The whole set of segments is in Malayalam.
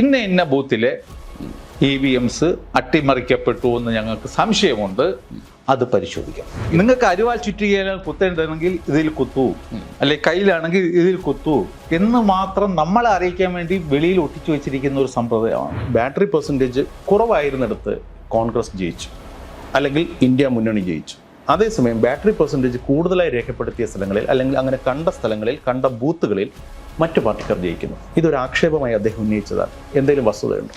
ഇന്ന ഇന്ന ബൂത്തിലെ ഇ വി എംസ് അട്ടിമറിക്കപ്പെട്ടു എന്ന് ഞങ്ങൾക്ക് സംശയമുണ്ട്. അത് പരിശോധിക്കാം. നിങ്ങൾക്ക് അരുവാൾ ചുറ്റുകയാൽ കുത്തേണ്ടതെങ്കിൽ ഇതിൽ കുത്തു. അല്ലെ കയ്യിലാണെങ്കിൽ ഇതിൽ കുത്തു. എന്ന് മാത്രം നമ്മളെ അറിയിക്കാൻ വേണ്ടി വെളിയിൽ ഒട്ടിച്ചു വെച്ചിരിക്കുന്ന ഒരു സമ്പ്രദായമാണ് ബാറ്ററി പെർസെന്റേജ് കുറവായിരുന്നിടത്ത് കോൺഗ്രസ് ജയിച്ചു. അല്ലെങ്കിൽ ഇന്ത്യ മുന്നണി ജയിച്ചു. അതേസമയം ബാറ്ററി പെർസെന്റേജ് കൂടുതലായി രേഖപ്പെടുത്തിയ സ്ഥലങ്ങളിൽ അല്ലെങ്കിൽ അങ്ങനെ കണ്ട സ്ഥലങ്ങളിൽ കണ്ട ബൂത്തുകളിൽ മറ്റു പാർട്ടിക്കാർ ജയിക്കുന്നു. ഇതൊരു ആക്ഷേപമായി അദ്ദേഹം ഉന്നയിച്ചതാണ്. എന്തെങ്കിലും വസ്തുതയുണ്ട്?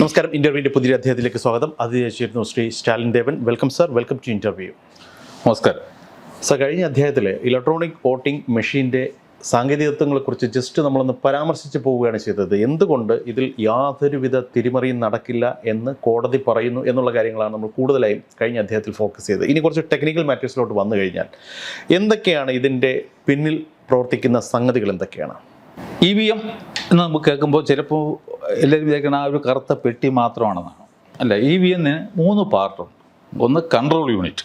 നമസ്കാരം. ഇന്റർവ്യൂവിന്റെ പുതിയ അദ്ദേഹത്തിലേക്ക് സ്വാഗതം. അതിഥിയായിരുന്നു Shri Stalin Devan. Welcome sir. Welcome to interview. നമസ്കാരം. സർ കഴിഞ്ഞ അധ്യായത്തിൽ ഇലക്ട്രോണിക് വോട്ടിംഗ് മെഷീന്റെ സാങ്കേതികത്വങ്ങളെക്കുറിച്ച് ജസ്റ്റ് നമ്മളൊന്ന് പരാമർശിച്ച് പോവുകയാണ് ചെയ്തത്. എന്തുകൊണ്ട് ഇതിൽ യാതൊരുവിധ തിരിമറിയും നടക്കില്ല എന്ന് കോടതി പറയുന്നു എന്നുള്ള കാര്യങ്ങളാണ് നമ്മൾ കൂടുതലായും കഴിഞ്ഞ അദ്ദേഹത്തിൽ ഫോക്കസ് ചെയ്തത്. ഇനി കുറച്ച് ടെക്നിക്കൽ മാറ്റേഴ്സിലോട്ട് വന്നു കഴിഞ്ഞാൽ എന്തൊക്കെയാണ് ഇതിന്റെ പിന്നിൽ പ്രവർത്തിക്കുന്ന സംഗതികൾ എന്തൊക്കെയാണ്? ഇ വി എം എന്ന് നമുക്ക് കേൾക്കുമ്പോൾ ചിലപ്പോൾ എല്ലാവരും വിചാരിക്കണം ആ ഒരു കറുത്ത പെട്ടി മാത്രമാണെന്നാണ്. അല്ല ഇ വി എമ്മിന് മൂന്ന് പാർട്ടുണ്ട്. ഒന്ന് കൺട്രോൾ യൂണിറ്റ്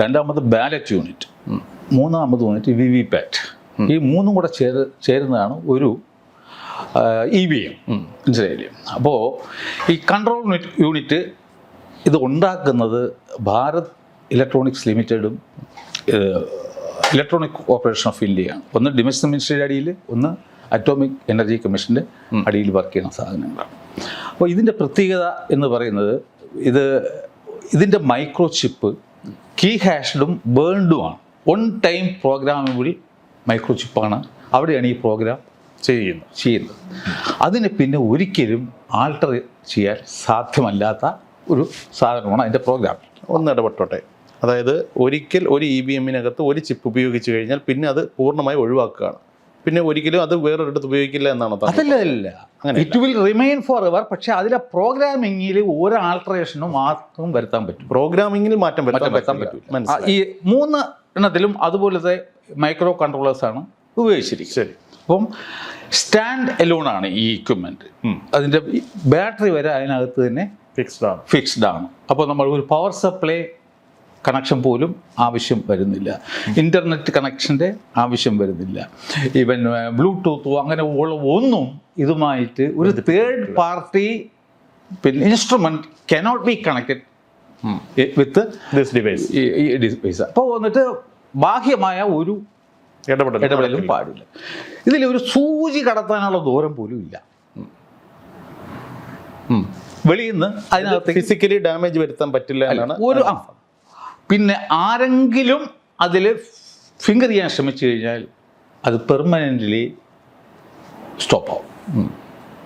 രണ്ടാമത് ബാലറ്റ് യൂണിറ്റ് മൂന്നാമത് യൂണിറ്റ് വി വി പാറ്റ് ഈ മൂന്നും കൂടെ ചേർ ചേരുന്നതാണ് ഒരു ഇ വി എം മനസ്സിലായില്ലേ? അപ്പോൾ ഈ കൺട്രോൾ യൂണിറ്റ് ഇത് ഉണ്ടാക്കുന്നത് ഭാരത് ഇലക്ട്രോണിക്സ് ലിമിറ്റഡും ഇലക്ട്രോണിക് കോർപ്പറേഷൻ ഓഫ് ഇന്ത്യയാണ് ഒന്ന് ഡിമൻഷൻ മിനിസ്ട്രിയുടെ അടിയിൽ ഒന്ന് അറ്റോമിക് എനർജി കമ്മീഷന്റെ അടിയിൽ വർക്ക് ചെയ്യുന്ന സാധനങ്ങളാണ്. അപ്പോൾ ഇതിന്റെ പ്രത്യേകത എന്ന് പറയുന്നത് ഇത് ഇതിന്റെ മൈക്രോ ചിപ്പ് കീ ഹാഷ്ഡും ബേൺഡുമാണ് വൺ ടൈം പ്രോഗ്രാമബിൾ മൈക്രോ ചിപ്പാണ് അവിടെയാണ് ഈ പ്രോഗ്രാം ചെയ്യുന്നത്. ചെയ്യുന്നത്. അതിന് പിന്നെ ഒരിക്കലും ആൾട്ടർ ചെയ്യാൻ സാധ്യമല്ലാത്ത ഒരു സാധനമാണ് അതിന്റെ പ്രോഗ്രാം. ഒന്ന് ഇടപെട്ടോട്ടെ. അതായത് ഒരിക്കൽ ഒരു ഇ ബി എമ്മിനകത്ത് ഒരു ചിപ്പ് ഉപയോഗിച്ച് കഴിഞ്ഞാൽ പിന്നെ അത് പൂർണമായി ഒഴിവാക്കുകയാണ്. പിന്നെ ഒരിക്കലും അത് വേറൊരിടത്ത് ഉപയോഗിക്കില്ല എന്നാണ് അതല്ല അല്ല it will remain forever പക്ഷേ അതിലെ പ്രോഗ്രാമിങ്ങിൽ ഒരു ആൾട്ടറേഷനും മാത്രം വരുത്താൻ പറ്റും. പ്രോഗ്രാമിങ്ങിൽ മാറ്റം വരുത്താൻ പറ്റും ഈ മൂന്ന് എണ്ണത്തിലും അതുപോലത്തെ മൈക്രോ കൺട്രോളേഴ്സാണ് ഉപയോഗിച്ചിരിക്കുന്നത്. ശരി. അപ്പം സ്റ്റാൻഡ് എലോൺ ആണ് ഈ ഇക്വിപ്മെന്റ് അതിന്റെ ബാറ്ററി വരെ അതിനകത്ത് തന്നെ ഫിക്സ്ഡ് ആണ്. ഫിക്സ്ഡ് ആണ്. അപ്പോൾ നമ്മൾ ഒരു പവർ സപ്ലൈ കണക്ഷൻ പോലും ആവശ്യം വരുന്നില്ല. ഇന്റർനെറ്റ് കണക്ഷന്റെ ആവശ്യം വരുന്നില്ല. ഈവൻ ബ്ലൂടൂത്തോ അങ്ങനെ ഉള്ള ഒന്നും ഇതുമായിട്ട് ഒരു തേർഡ് പാർട്ടി പിന്നെ instrument cannot be connected with this device ഈ ഡിവൈസ് അപ്പോൾ വന്നിട്ട് ബാഹ്യമായ ഒരു ഇടപെടൽ ഇടപെടലും പാടില്ല. ഇതിൽ ഒരു സൂചി കടത്താനുള്ള ദൂരം പോലും ഇല്ല. വെളിയിൽ നിന്ന് അതിനകത്ത് ഫിസിക്കലി ഡാമേജ് വരുത്താൻ പറ്റില്ല എന്നാണ് ഒരു പിന്നെ ആരെങ്കിലും അതിൽ ഫിംഗർ ചെയ്യാൻ ശ്രമിച്ചു കഴിഞ്ഞാൽ അത് പെർമനന്റ്ലി സ്റ്റോപ്പ് ആവും.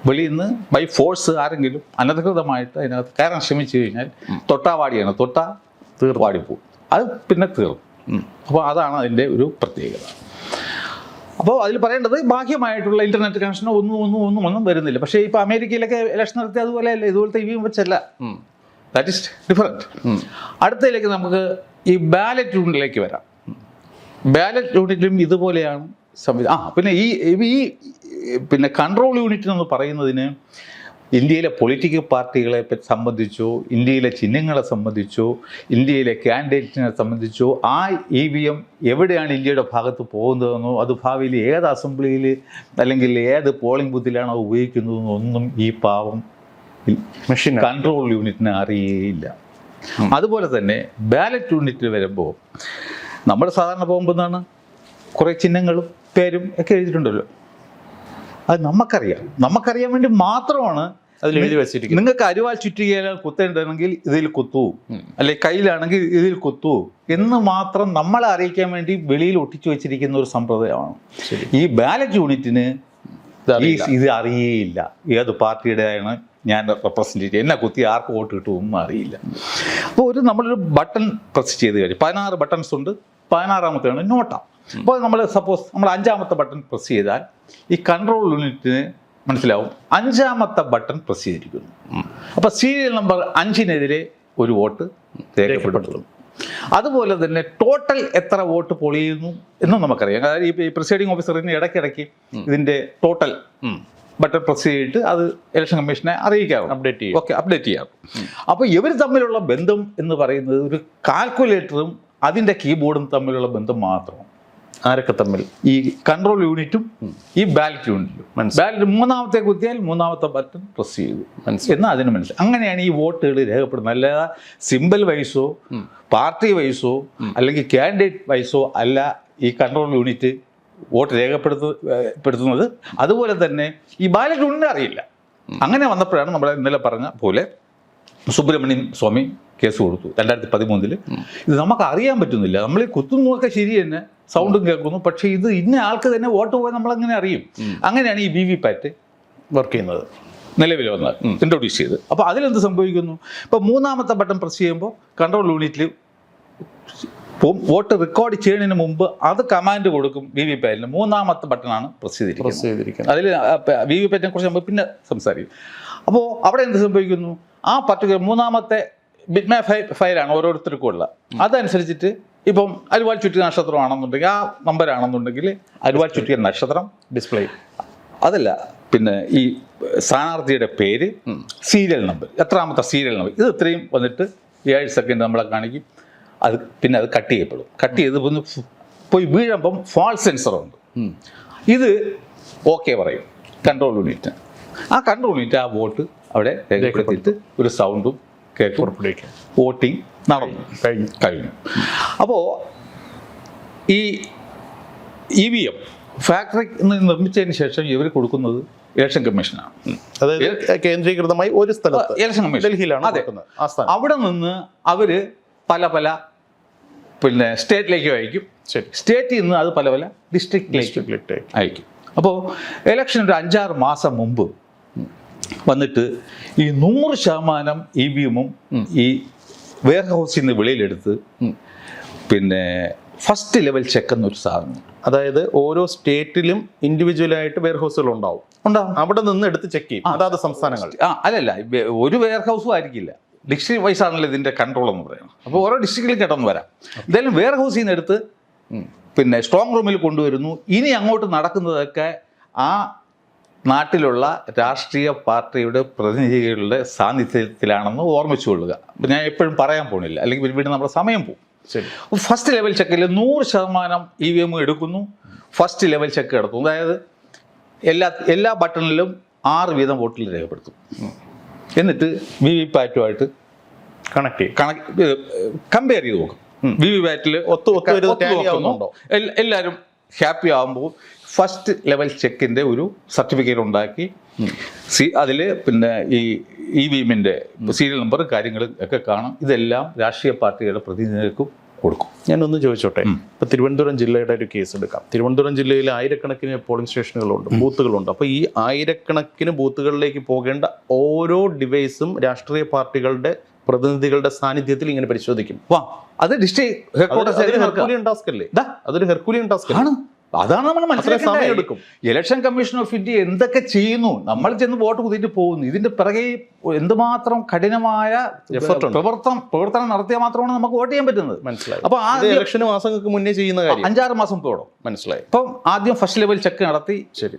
വെളിയിൽ നിന്ന് ബൈ ഫോഴ്സ് ആരെങ്കിലും അനധികൃതമായിട്ട് അതിനകത്ത് കയറാൻ ശ്രമിച്ചു കഴിഞ്ഞാൽ തൊട്ടാവാടിയാണ് തൊട്ട തൊട്ടാ പോകും അത് പിന്നെ തീർന്നു. അപ്പോൾ അതാണ് അതിന്റെ ഒരു പ്രത്യേകത. അപ്പോൾ അതിൽ പറയേണ്ടത് ബാഹ്യമായിട്ടുള്ള ഇന്റർനെറ്റ് കണക്ഷനോ ഒന്നും ഒന്നും ഒന്നും ഒന്നും വരുന്നില്ല. പക്ഷേ ഇപ്പോൾ അമേരിക്കയിലൊക്കെ ഇലക്ഷൻ നടത്തി അതുപോലെ അല്ല? ഇതുപോലത്തെ ഇവിയും വെച്ചല്ല. ദാറ്റ് ഇസ് ഡിഫറെന്റ് അടുത്തതിലേക്ക് നമുക്ക് ഈ ബാലറ്റ് യൂണിറ്റിലേക്ക് വരാം. ബാലറ്റ് യൂണിറ്റിലും ഇതുപോലെയാണ് സംവിധാനം ആ പിന്നെ ഈ ഈ പിന്നെ കൺട്രോൾ യൂണിറ്റ് എന്ന് പറയുന്നതിന് ഇന്ത്യയിലെ പൊളിറ്റിക്കൽ പാർട്ടികളെ സംബന്ധിച്ചോ ഇന്ത്യയിലെ ചിഹ്നങ്ങളെ സംബന്ധിച്ചോ ഇന്ത്യയിലെ കാൻഡിഡേറ്റിനെ സംബന്ധിച്ചോ ആ ഇ വി എം എവിടെയാണ് ഇന്ത്യയുടെ ഭാഗത്ത് പോകുന്നതെന്നോ അത് ഭാവിയിൽ ഏത് അസംബ്ലിയിൽ അല്ലെങ്കിൽ ഏത് പോളിംഗ് ബൂത്തിലാണോ ഉപയോഗിക്കുന്നതെന്നോ ഒന്നും ഈ പാവം മെഷീൻ കൺട്രോൾ യൂണിറ്റിന് അറിയേയില്ല. അതുപോലെ തന്നെ ബാലറ്റ് യൂണിറ്റിൽ വരുമ്പോൾ നമ്മൾ സാധാരണ പോകുമ്പോൾ എന്താണ്? കുറേ ചിഹ്നങ്ങളും പേരും ഒക്കെ എഴുതിയിട്ടുണ്ടല്ലോ. അത് നമുക്കറിയാം. നമുക്കറിയാൻ വേണ്ടി മാത്രമാണ് നിങ്ങൾക്ക് അരുവാൾ ചുറ്റുകയാൽ കുത്തേണ്ടതെങ്കിൽ ഇതിൽ കുത്തു. അല്ലെ കയ്യിലാണെങ്കിൽ ഇതിൽ കുത്തു. എന്ന് മാത്രം നമ്മളെ അറിയിക്കാൻ വേണ്ടി വെളിയിൽ ഒട്ടിച്ചു വെച്ചിരിക്കുന്ന ഒരു സമ്പ്രദായമാണ്. ഈ ബാലറ്റ് യൂണിറ്റിന് ഇത് അറിയേയില്ല. ഏത് പാർട്ടിയുടെയാണ് ഞാൻ റെപ്രസെന്റ് ചെയ്യുക എന്നെ കുത്തി ആർക്ക് വോട്ട് കിട്ടുമെന്നും അറിയില്ല. അപ്പോൾ ഒരു നമ്മളൊരു ബട്ടൺ പ്രസ് ചെയ്ത് കഴിഞ്ഞു. പതിനാറ് ബട്ടൺസ് ഉണ്ട്. പതിനാറാമത്തെയാണ് നോട്ട. അപ്പോൾ നമ്മൾ സപ്പോസ് നമ്മൾ അഞ്ചാമത്തെ ബട്ടൺ പ്രസ് ചെയ്താൽ ഈ കൺട്രോൾ യൂണിറ്റിന് മനസ്സിലാവും. അഞ്ചാമത്തെ ബട്ടൺ പ്രസ് ചെയ്തിരിക്കുന്നു. അപ്പോൾ സീരിയൽ നമ്പർ അഞ്ചിനെതിരെ ഒരു വോട്ട് രേഖപ്പെടുത്തുന്നു. അതുപോലെ തന്നെ ടോട്ടൽ എത്ര വോട്ട് പൊളിയുന്നു എന്നും നമുക്കറിയാം. അതായത് ഈ പ്രിസൈഡിംഗ് ഓഫീസറിന് ഇടയ്ക്കിടയ്ക്ക് ഇതിന്റെ ടോട്ടൽ ബട്ടൺ പ്രസ് ചെയ്തിട്ട് അത് ഇലക്ഷൻ കമ്മീഷനെ അറിയിക്കാറുണ്ട്. അപ്ഡേറ്റ് ചെയ്യും. ഓക്കെ അപ്ഡേറ്റ് ചെയ്യാം. അപ്പോൾ ഇവർ തമ്മിലുള്ള ബന്ധം എന്ന് പറയുന്നത് ഒരു കാൽക്കുലേറ്ററും അതിന്റെ കീബോർഡും തമ്മിലുള്ള ബന്ധം മാത്രം ആരൊക്കെ തമ്മിൽ? ഈ കൺട്രോൾ യൂണിറ്റും ഈ ബാലറ്റ് യൂണിറ്റും മനസ്സിലായി. ബാലറ്റ് മൂന്നാമത്തെ കുത്തിയാൽ മൂന്നാമത്തെ ബട്ടൺ പ്രസ് ചെയ്തു. മനസ്സിലായി. എന്നാൽ അതിന് മനസ്സിലായി. അങ്ങനെയാണ് ഈ വോട്ടുകൾ രേഖപ്പെടുന്നത്. അല്ലാതെ സിമ്പിൾ വൈസോ പാർട്ടി വൈസോ അല്ലെങ്കിൽ കാൻഡിഡേറ്റ് വൈസോ അല്ല ഈ കൺട്രോൾ യൂണിറ്റ് വോട്ട് രേഖപ്പെടുത്തുന്നത് അതുപോലെ തന്നെ ഈ ബാലറ്റ് യൂണിറ്റ് അറിയില്ല. അങ്ങനെ വന്നപ്പോഴാണ് നമ്മൾ ഇന്നലെ പറഞ്ഞ പോലെ സുബ്രഹ്മണ്യം സ്വാമി കേസ് കൊടുത്തു. രണ്ടായിരത്തി പതിമൂന്നിൽ ഇത് നമുക്ക് അറിയാൻ പറ്റുന്നില്ല. നമ്മൾ ഈ കുത്തുന്നതൊക്കെ ശരി തന്നെ സൗണ്ടും കേൾക്കുന്നു. പക്ഷേ ഇത് ഇന്ന ആൾക്ക് തന്നെ വോട്ട് പോയി നമ്മളങ്ങനെ അറിയും? അങ്ങനെയാണ് ഈ വി വി പാറ്റ് വർക്ക് ചെയ്യുന്നത്. നിലവിൽ വന്നത് ഇൻട്രൊഡ്യൂസ് ചെയ്ത്. അപ്പോൾ അതിലെന്ത് സംഭവിക്കുന്നു? ഇപ്പോൾ മൂന്നാമത്തെ ബട്ടൺ പ്രസ് ചെയ്യുമ്പോൾ കൺട്രോൾ യൂണിറ്റിൽ വോട്ട് റെക്കോർഡ് ചെയ്യുന്നതിന് മുമ്പ് അത് കമാൻഡ് കൊടുക്കും വി വി പാറ്റിന്. മൂന്നാമത്തെ ബട്ടണാണ് പ്രസ് ചെയ്തിരിക്കുന്നത്. അതിൽ വി വി പാറ്റിനെ കുറിച്ച് നമ്മൾ പിന്നെ സംസാരിക്കും. അപ്പോൾ അവിടെ എന്ത് സംഭവിക്കുന്നു? ആ പർട്ടിക്കുലർ മൂന്നാമത്തെ ബിറ്റ്മാ ഫൈ ഫയലാണ് ഓരോരുത്തർക്കും ഉള്ള. അതനുസരിച്ചിട്ട് ഇപ്പം അരുവാൾ ചുറ്റിയ നക്ഷത്രമാണെന്നുണ്ടെങ്കിൽ ആ നമ്പർ നമ്പരാണെന്നുണ്ടെങ്കിൽ അരുവാൾ ചുറ്റിയ നക്ഷത്രം ഡിസ്പ്ലേ അതല്ല പിന്നെ ഈ സ്ഥാനാർത്ഥിയുടെ പേര് സീരിയൽ നമ്പർ എത്രാമത്തെ സീരിയൽ നമ്പർ ഇത് ഇത്രയും വന്നിട്ട് ഏഴ് സെക്കൻഡ് നമ്മളെ കാണിക്കും. അത് പിന്നെ അത് കട്ട് ചെയ്യപ്പെടും. കട്ട് ചെയ്ത് ഒന്ന് പോയി വീഴുമ്പം ഫാൾ സെൻസറുണ്ട് ഇത് ഓക്കെ പറയും. കൺട്രോൾ യൂണിറ്റ് ആ കൺട്രോൾ യൂണിറ്റ് ആ വോട്ട് അവിടെ രേഖപ്പെടുത്തിയിട്ട് ഒരു സൗണ്ടും വോട്ടിംഗ് നടന്നു. കഴിഞ്ഞു. കഴിഞ്ഞു. അപ്പോൾ ഈ ഇ വി എം ഫാക്ടറി നിർമ്മിച്ചതിന് ശേഷം ഇവർ കൊടുക്കുന്നത് ഇലക്ഷൻ കമ്മീഷനാണ്. അതായത് കേന്ദ്രീകൃതമായി ഒരു സ്ഥലത്ത് ഇലക്ഷൻ കമ്മീഷൻ. ഡൽഹിയിലാണ് അവിടെ നിന്ന് അവർ പല പല പിന്നെ സ്റ്റേറ്റിലേക്ക് അയക്കും. ശരി. സ്റ്റേറ്റിൽ നിന്ന് അത് പല പല ഡിസ്ട്രിക്റ്റിലേക്ക് അയക്കും. അപ്പോൾ ഇലക്ഷൻ ഒരു അഞ്ചാറ് മാസം മുമ്പ് വന്നിട്ട് ഈ നൂറ് ശതമാനം ഇ വി എമ്മും ഈ വെയർ ഹൗസിൽ നിന്ന് വെളിയിലെടുത്ത് പിന്നെ ഫസ്റ്റ് ലെവൽ ചെക്ക് എന്നൊരു സാധനം. അതായത് ഓരോ സ്റ്റേറ്റിലും ഇൻഡിവിജ്വലായിട്ട് വെയർ ഹൗസുകൾ ഉണ്ടാവും. ഉണ്ടാവും. അവിടെ നിന്ന് എടുത്ത് ചെക്ക് ചെയ്യും. അതാത് സംസ്ഥാനങ്ങൾ ആ അല്ലല്ല. ഒരു വെയർ ഹൗസും ആയിരിക്കില്ല. ഡിസ്ട്രിക്ട് വൈസ് ആണല്ലോ ഇതിന്റെ കൺട്രോൾ എന്ന് പറയുന്നത്. അപ്പോൾ ഓരോ ഡിസ്ട്രിക്റ്റിലും കിടന്ന് വരാം. എന്തായാലും വെയർ ഹൗസിൽ നിന്ന് എടുത്ത് പിന്നെ സ്ട്രോങ് റൂമിൽ കൊണ്ടുവരുന്നു. ഇനി അങ്ങോട്ട് നടക്കുന്നതൊക്കെ ആ നാട്ടിലുള്ള രാഷ്ട്രീയ പാർട്ടിയുടെ പ്രതിനിധികളുടെ സാന്നിധ്യത്തിലാണെന്ന് ഓർമ്മിച്ചു കൊള്ളുക. ഞാൻ എപ്പോഴും പറയാൻ പോണില്ല. അല്ലെങ്കിൽ വീണ്ടും നമ്മുടെ സമയം പോകും. ശരി. ഫസ്റ്റ് ലെവൽ ചെക്കിൽ നൂറ് ശതമാനം ഇ വി എം എടുക്കുന്നു. ഫസ്റ്റ് ലെവൽ ചെക്ക് എടുക്കും അതായത് എല്ലാ എല്ലാ ബട്ടണിലും ആറ് വീതം വോട്ടിൽ രേഖപ്പെടുത്തും. എന്നിട്ട് വി വി പാറ്റുമായിട്ട് കണക്ട് ചെയ്യും. കണക്ക് കമ്പയർ ചെയ്ത് നോക്കും. വി വി പാറ്റിൽ ഒത്തു ഒത്തു? എല്ലാവരും ഹാപ്പി ആകുമ്പോൾ ഫസ്റ്റ് ലെവൽ ചെക്കിന്റെ ഒരു സർട്ടിഫിക്കറ്റ് ഉണ്ടാക്കി. സി അതിൽ പിന്നെ ഈ ഇ വി എമ്മിന്റെ സീരിയൽ നമ്പർ കാര്യങ്ങൾ ഒക്കെ കാണും. ഇതെല്ലാം രാഷ്ട്രീയ പാർട്ടികളുടെ പ്രതിനിധികൾക്കും കൊടുക്കും. ഞാനൊന്ന് ചോദിച്ചോട്ടെ? ഇപ്പൊ തിരുവനന്തപുരം ജില്ലയുടെ ഒരു കേസ് എടുക്കാം. തിരുവനന്തപുരം ജില്ലയിൽ ആയിരക്കണക്കിന് പോളിംഗ് സ്റ്റേഷനുകളുണ്ട് ബൂത്തുകളുണ്ട്. അപ്പോൾ ഈ ആയിരക്കണക്കിന് ബൂത്തുകളിലേക്ക് പോകേണ്ട ഓരോ ഡിവൈസും രാഷ്ട്രീയ പാർട്ടികളുടെ പ്രതിനിധികളുടെ സാന്നിധ്യത്തിൽ ഇങ്ങനെ പരിശോധിക്കും. വാ അത് ഡിസ്ട്രിക്ട് ഹെഡ്ക്വാർട്ടേഴ്സ് അതൊരു ഹെർക്കുലിയൻ ടാസ്ക് അല്ലേ. അതൊരു ഹെർക്കുലിയൻ ടാസ്ക് ആണ്. അതാണ് നമ്മൾ സമയം എടുക്കും. ഇലക്ഷൻ കമ്മീഷൻ ഓഫ് ഇന്ത്യ എന്തൊക്കെ ചെയ്യുന്നു? നമ്മൾ ചെന്ന് വോട്ട് കുത്തിയിട്ട് പോകുന്നു. ഇതിന്റെ പിറകെ എന്തുമാത്രം കഠിനമായ. പ്രവർത്തനം പ്രവർത്തനം നടത്തിയാൽ മാത്രമാണ് നമുക്ക് വോട്ട് ചെയ്യാൻ പറ്റുന്നത്. മനസ്സിലായി. അപ്പൊ ആ ഇലക്ഷൻ മാസങ്ങൾക്ക് മുന്നേ ചെയ്യുന്ന കാര്യം. അഞ്ചാറ് മാസം പോടും മനസ്സിലായി. ഇപ്പൊ ആദ്യം ഫസ്റ്റ് ലെവൽ ചെക്ക് നടത്തി. ശരി.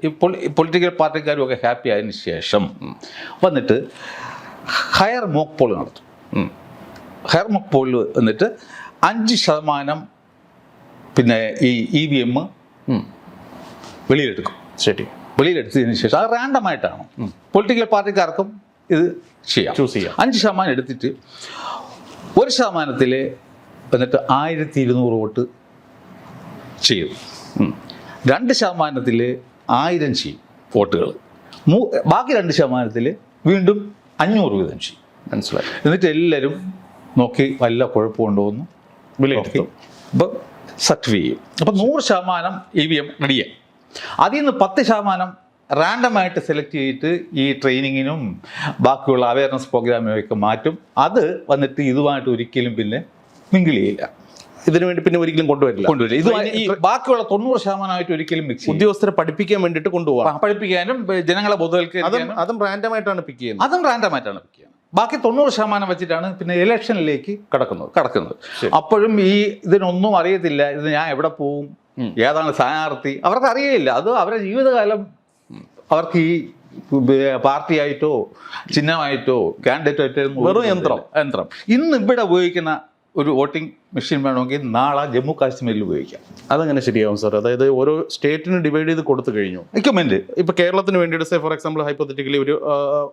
പൊളിറ്റിക്കൽ പാർട്ടിക്കാരും ഒക്കെ ഹാപ്പി ആയതിനു ശേഷം വന്നിട്ട് ഹയർ മോക്ക് പോൾ നടത്തും. ഹയർ മോക്ക് പോളിൽ വന്നിട്ട് അഞ്ച് ശതമാനം പിന്നെ ഈ ഇ വി എം. വെളിയിലെടുക്കും. ശരി. വെളിയിലെടുത്തതിന് ശേഷം അത് റാൻഡം ആയിട്ടാണ്. പൊളിറ്റിക്കൽ പാർട്ടിക്കാർക്കും ഇത് ചെയ്യാം. ചൂസ് ചെയ്യാം. അഞ്ച് ശതമാനം എടുത്തിട്ട് ഒരു ശതമാനത്തിൽ എന്നിട്ട് ആയിരത്തി ഇരുന്നൂറ് വോട്ട് ചെയ്യും. രണ്ട് ശതമാനത്തിൽ ആയിരം ചെയ്യും വോട്ടുകൾ മൂ ബാക്കി രണ്ട് ശതമാനത്തിൽ വീണ്ടും അഞ്ഞൂറ് വീതം ചെയ്യും. മനസ്സിലായി. എന്നിട്ട് എല്ലാവരും നോക്കി വല്ല കുഴപ്പമുണ്ടോ എന്ന് വിലയിരുത്തും അപ്പോൾ സർട്ടിഫൈ ചെയ്യും അപ്പോൾ നൂറ് ശതമാനം ഇ വി എം റെഡിയായി. അതിൽ നിന്ന് പത്ത് ശതമാനം റാൻഡമായിട്ട് സെലക്ട് ചെയ്തിട്ട് ഈ ട്രെയിനിങ്ങിനും ബാക്കിയുള്ള അവയർനെസ് പ്രോഗ്രാമിനൊക്കെ മാറ്റും. അത് വന്നിട്ട് ഇതുമായിട്ട് ഒരിക്കലും പിന്നെ മിങ്കിൾ ചെയ്യില്ല. ഇതിനു വേണ്ടി പിന്നെ ഒരിക്കലും കൊണ്ടുവരില്ല. കൊണ്ടുവരില്ല. ഇത് ഈ ബാക്കിയുള്ള തൊണ്ണൂറ് ശതമാനമായിട്ട് ഒരിക്കലും മിക്സ് ഉദ്യോഗസ്ഥരെ പഠിപ്പിക്കാൻ വേണ്ടിയിട്ട് കൊണ്ടുപോകാം പഠിപ്പിക്കാനും ജനങ്ങളെ ബോധവൽക്കരിക്കാനും. അതും റാൻഡമായിട്ടാണ് പിക്ക് ചെയ്യുന്നത്. അതും റാൻഡമായിട്ടാണ് പിക്ക് ചെയ്യുന്നത്. ബാക്കി തൊണ്ണൂറ് ശതമാനം വെച്ചിട്ടാണ് പിന്നെ ഇലക്ഷനിലേക്ക് കിടക്കുന്നത്. കടക്കുന്നത്. അപ്പോഴും ഈ ഇതിനൊന്നും അറിയത്തില്ല. ഇത് ഞാൻ എവിടെ പോവും. ഏതാണ് സ്ഥാനാർത്ഥി? അവർക്ക് അറിയേയില്ല. അത് അവരുടെ ജീവിതകാലം അവർക്ക് ഈ പാർട്ടിയായിട്ടോ ചിഹ്നമായിട്ടോ കാൻഡിഡേറ്റ് ആയിട്ടോ വെറും യന്ത്രം. യന്ത്രം. ഇന്ന് ഇവിടെ ഉപയോഗിക്കുന്ന ഒരു വോട്ടിംഗ് മെഷീൻ വേണമെങ്കിൽ നാളെ ജമ്മു കാശ്മീരിൽ ഉപയോഗിക്കാം. അതങ്ങനെ ശരിയാവും സാർ. അതായത് ഓരോ സ്റ്റേറ്റിന് ഡിവൈഡ് ചെയ്ത് കൊടുത്തു കഴിഞ്ഞു. എക്യുപ്മെന്റ് ഇപ്പൊ കേരളത്തിന് വേണ്ടിയിട്ട് സേ ഫോർ എക്സാമ്പിൾ ഹൈപ്പോത്തറ്റിക്കലി ഒരു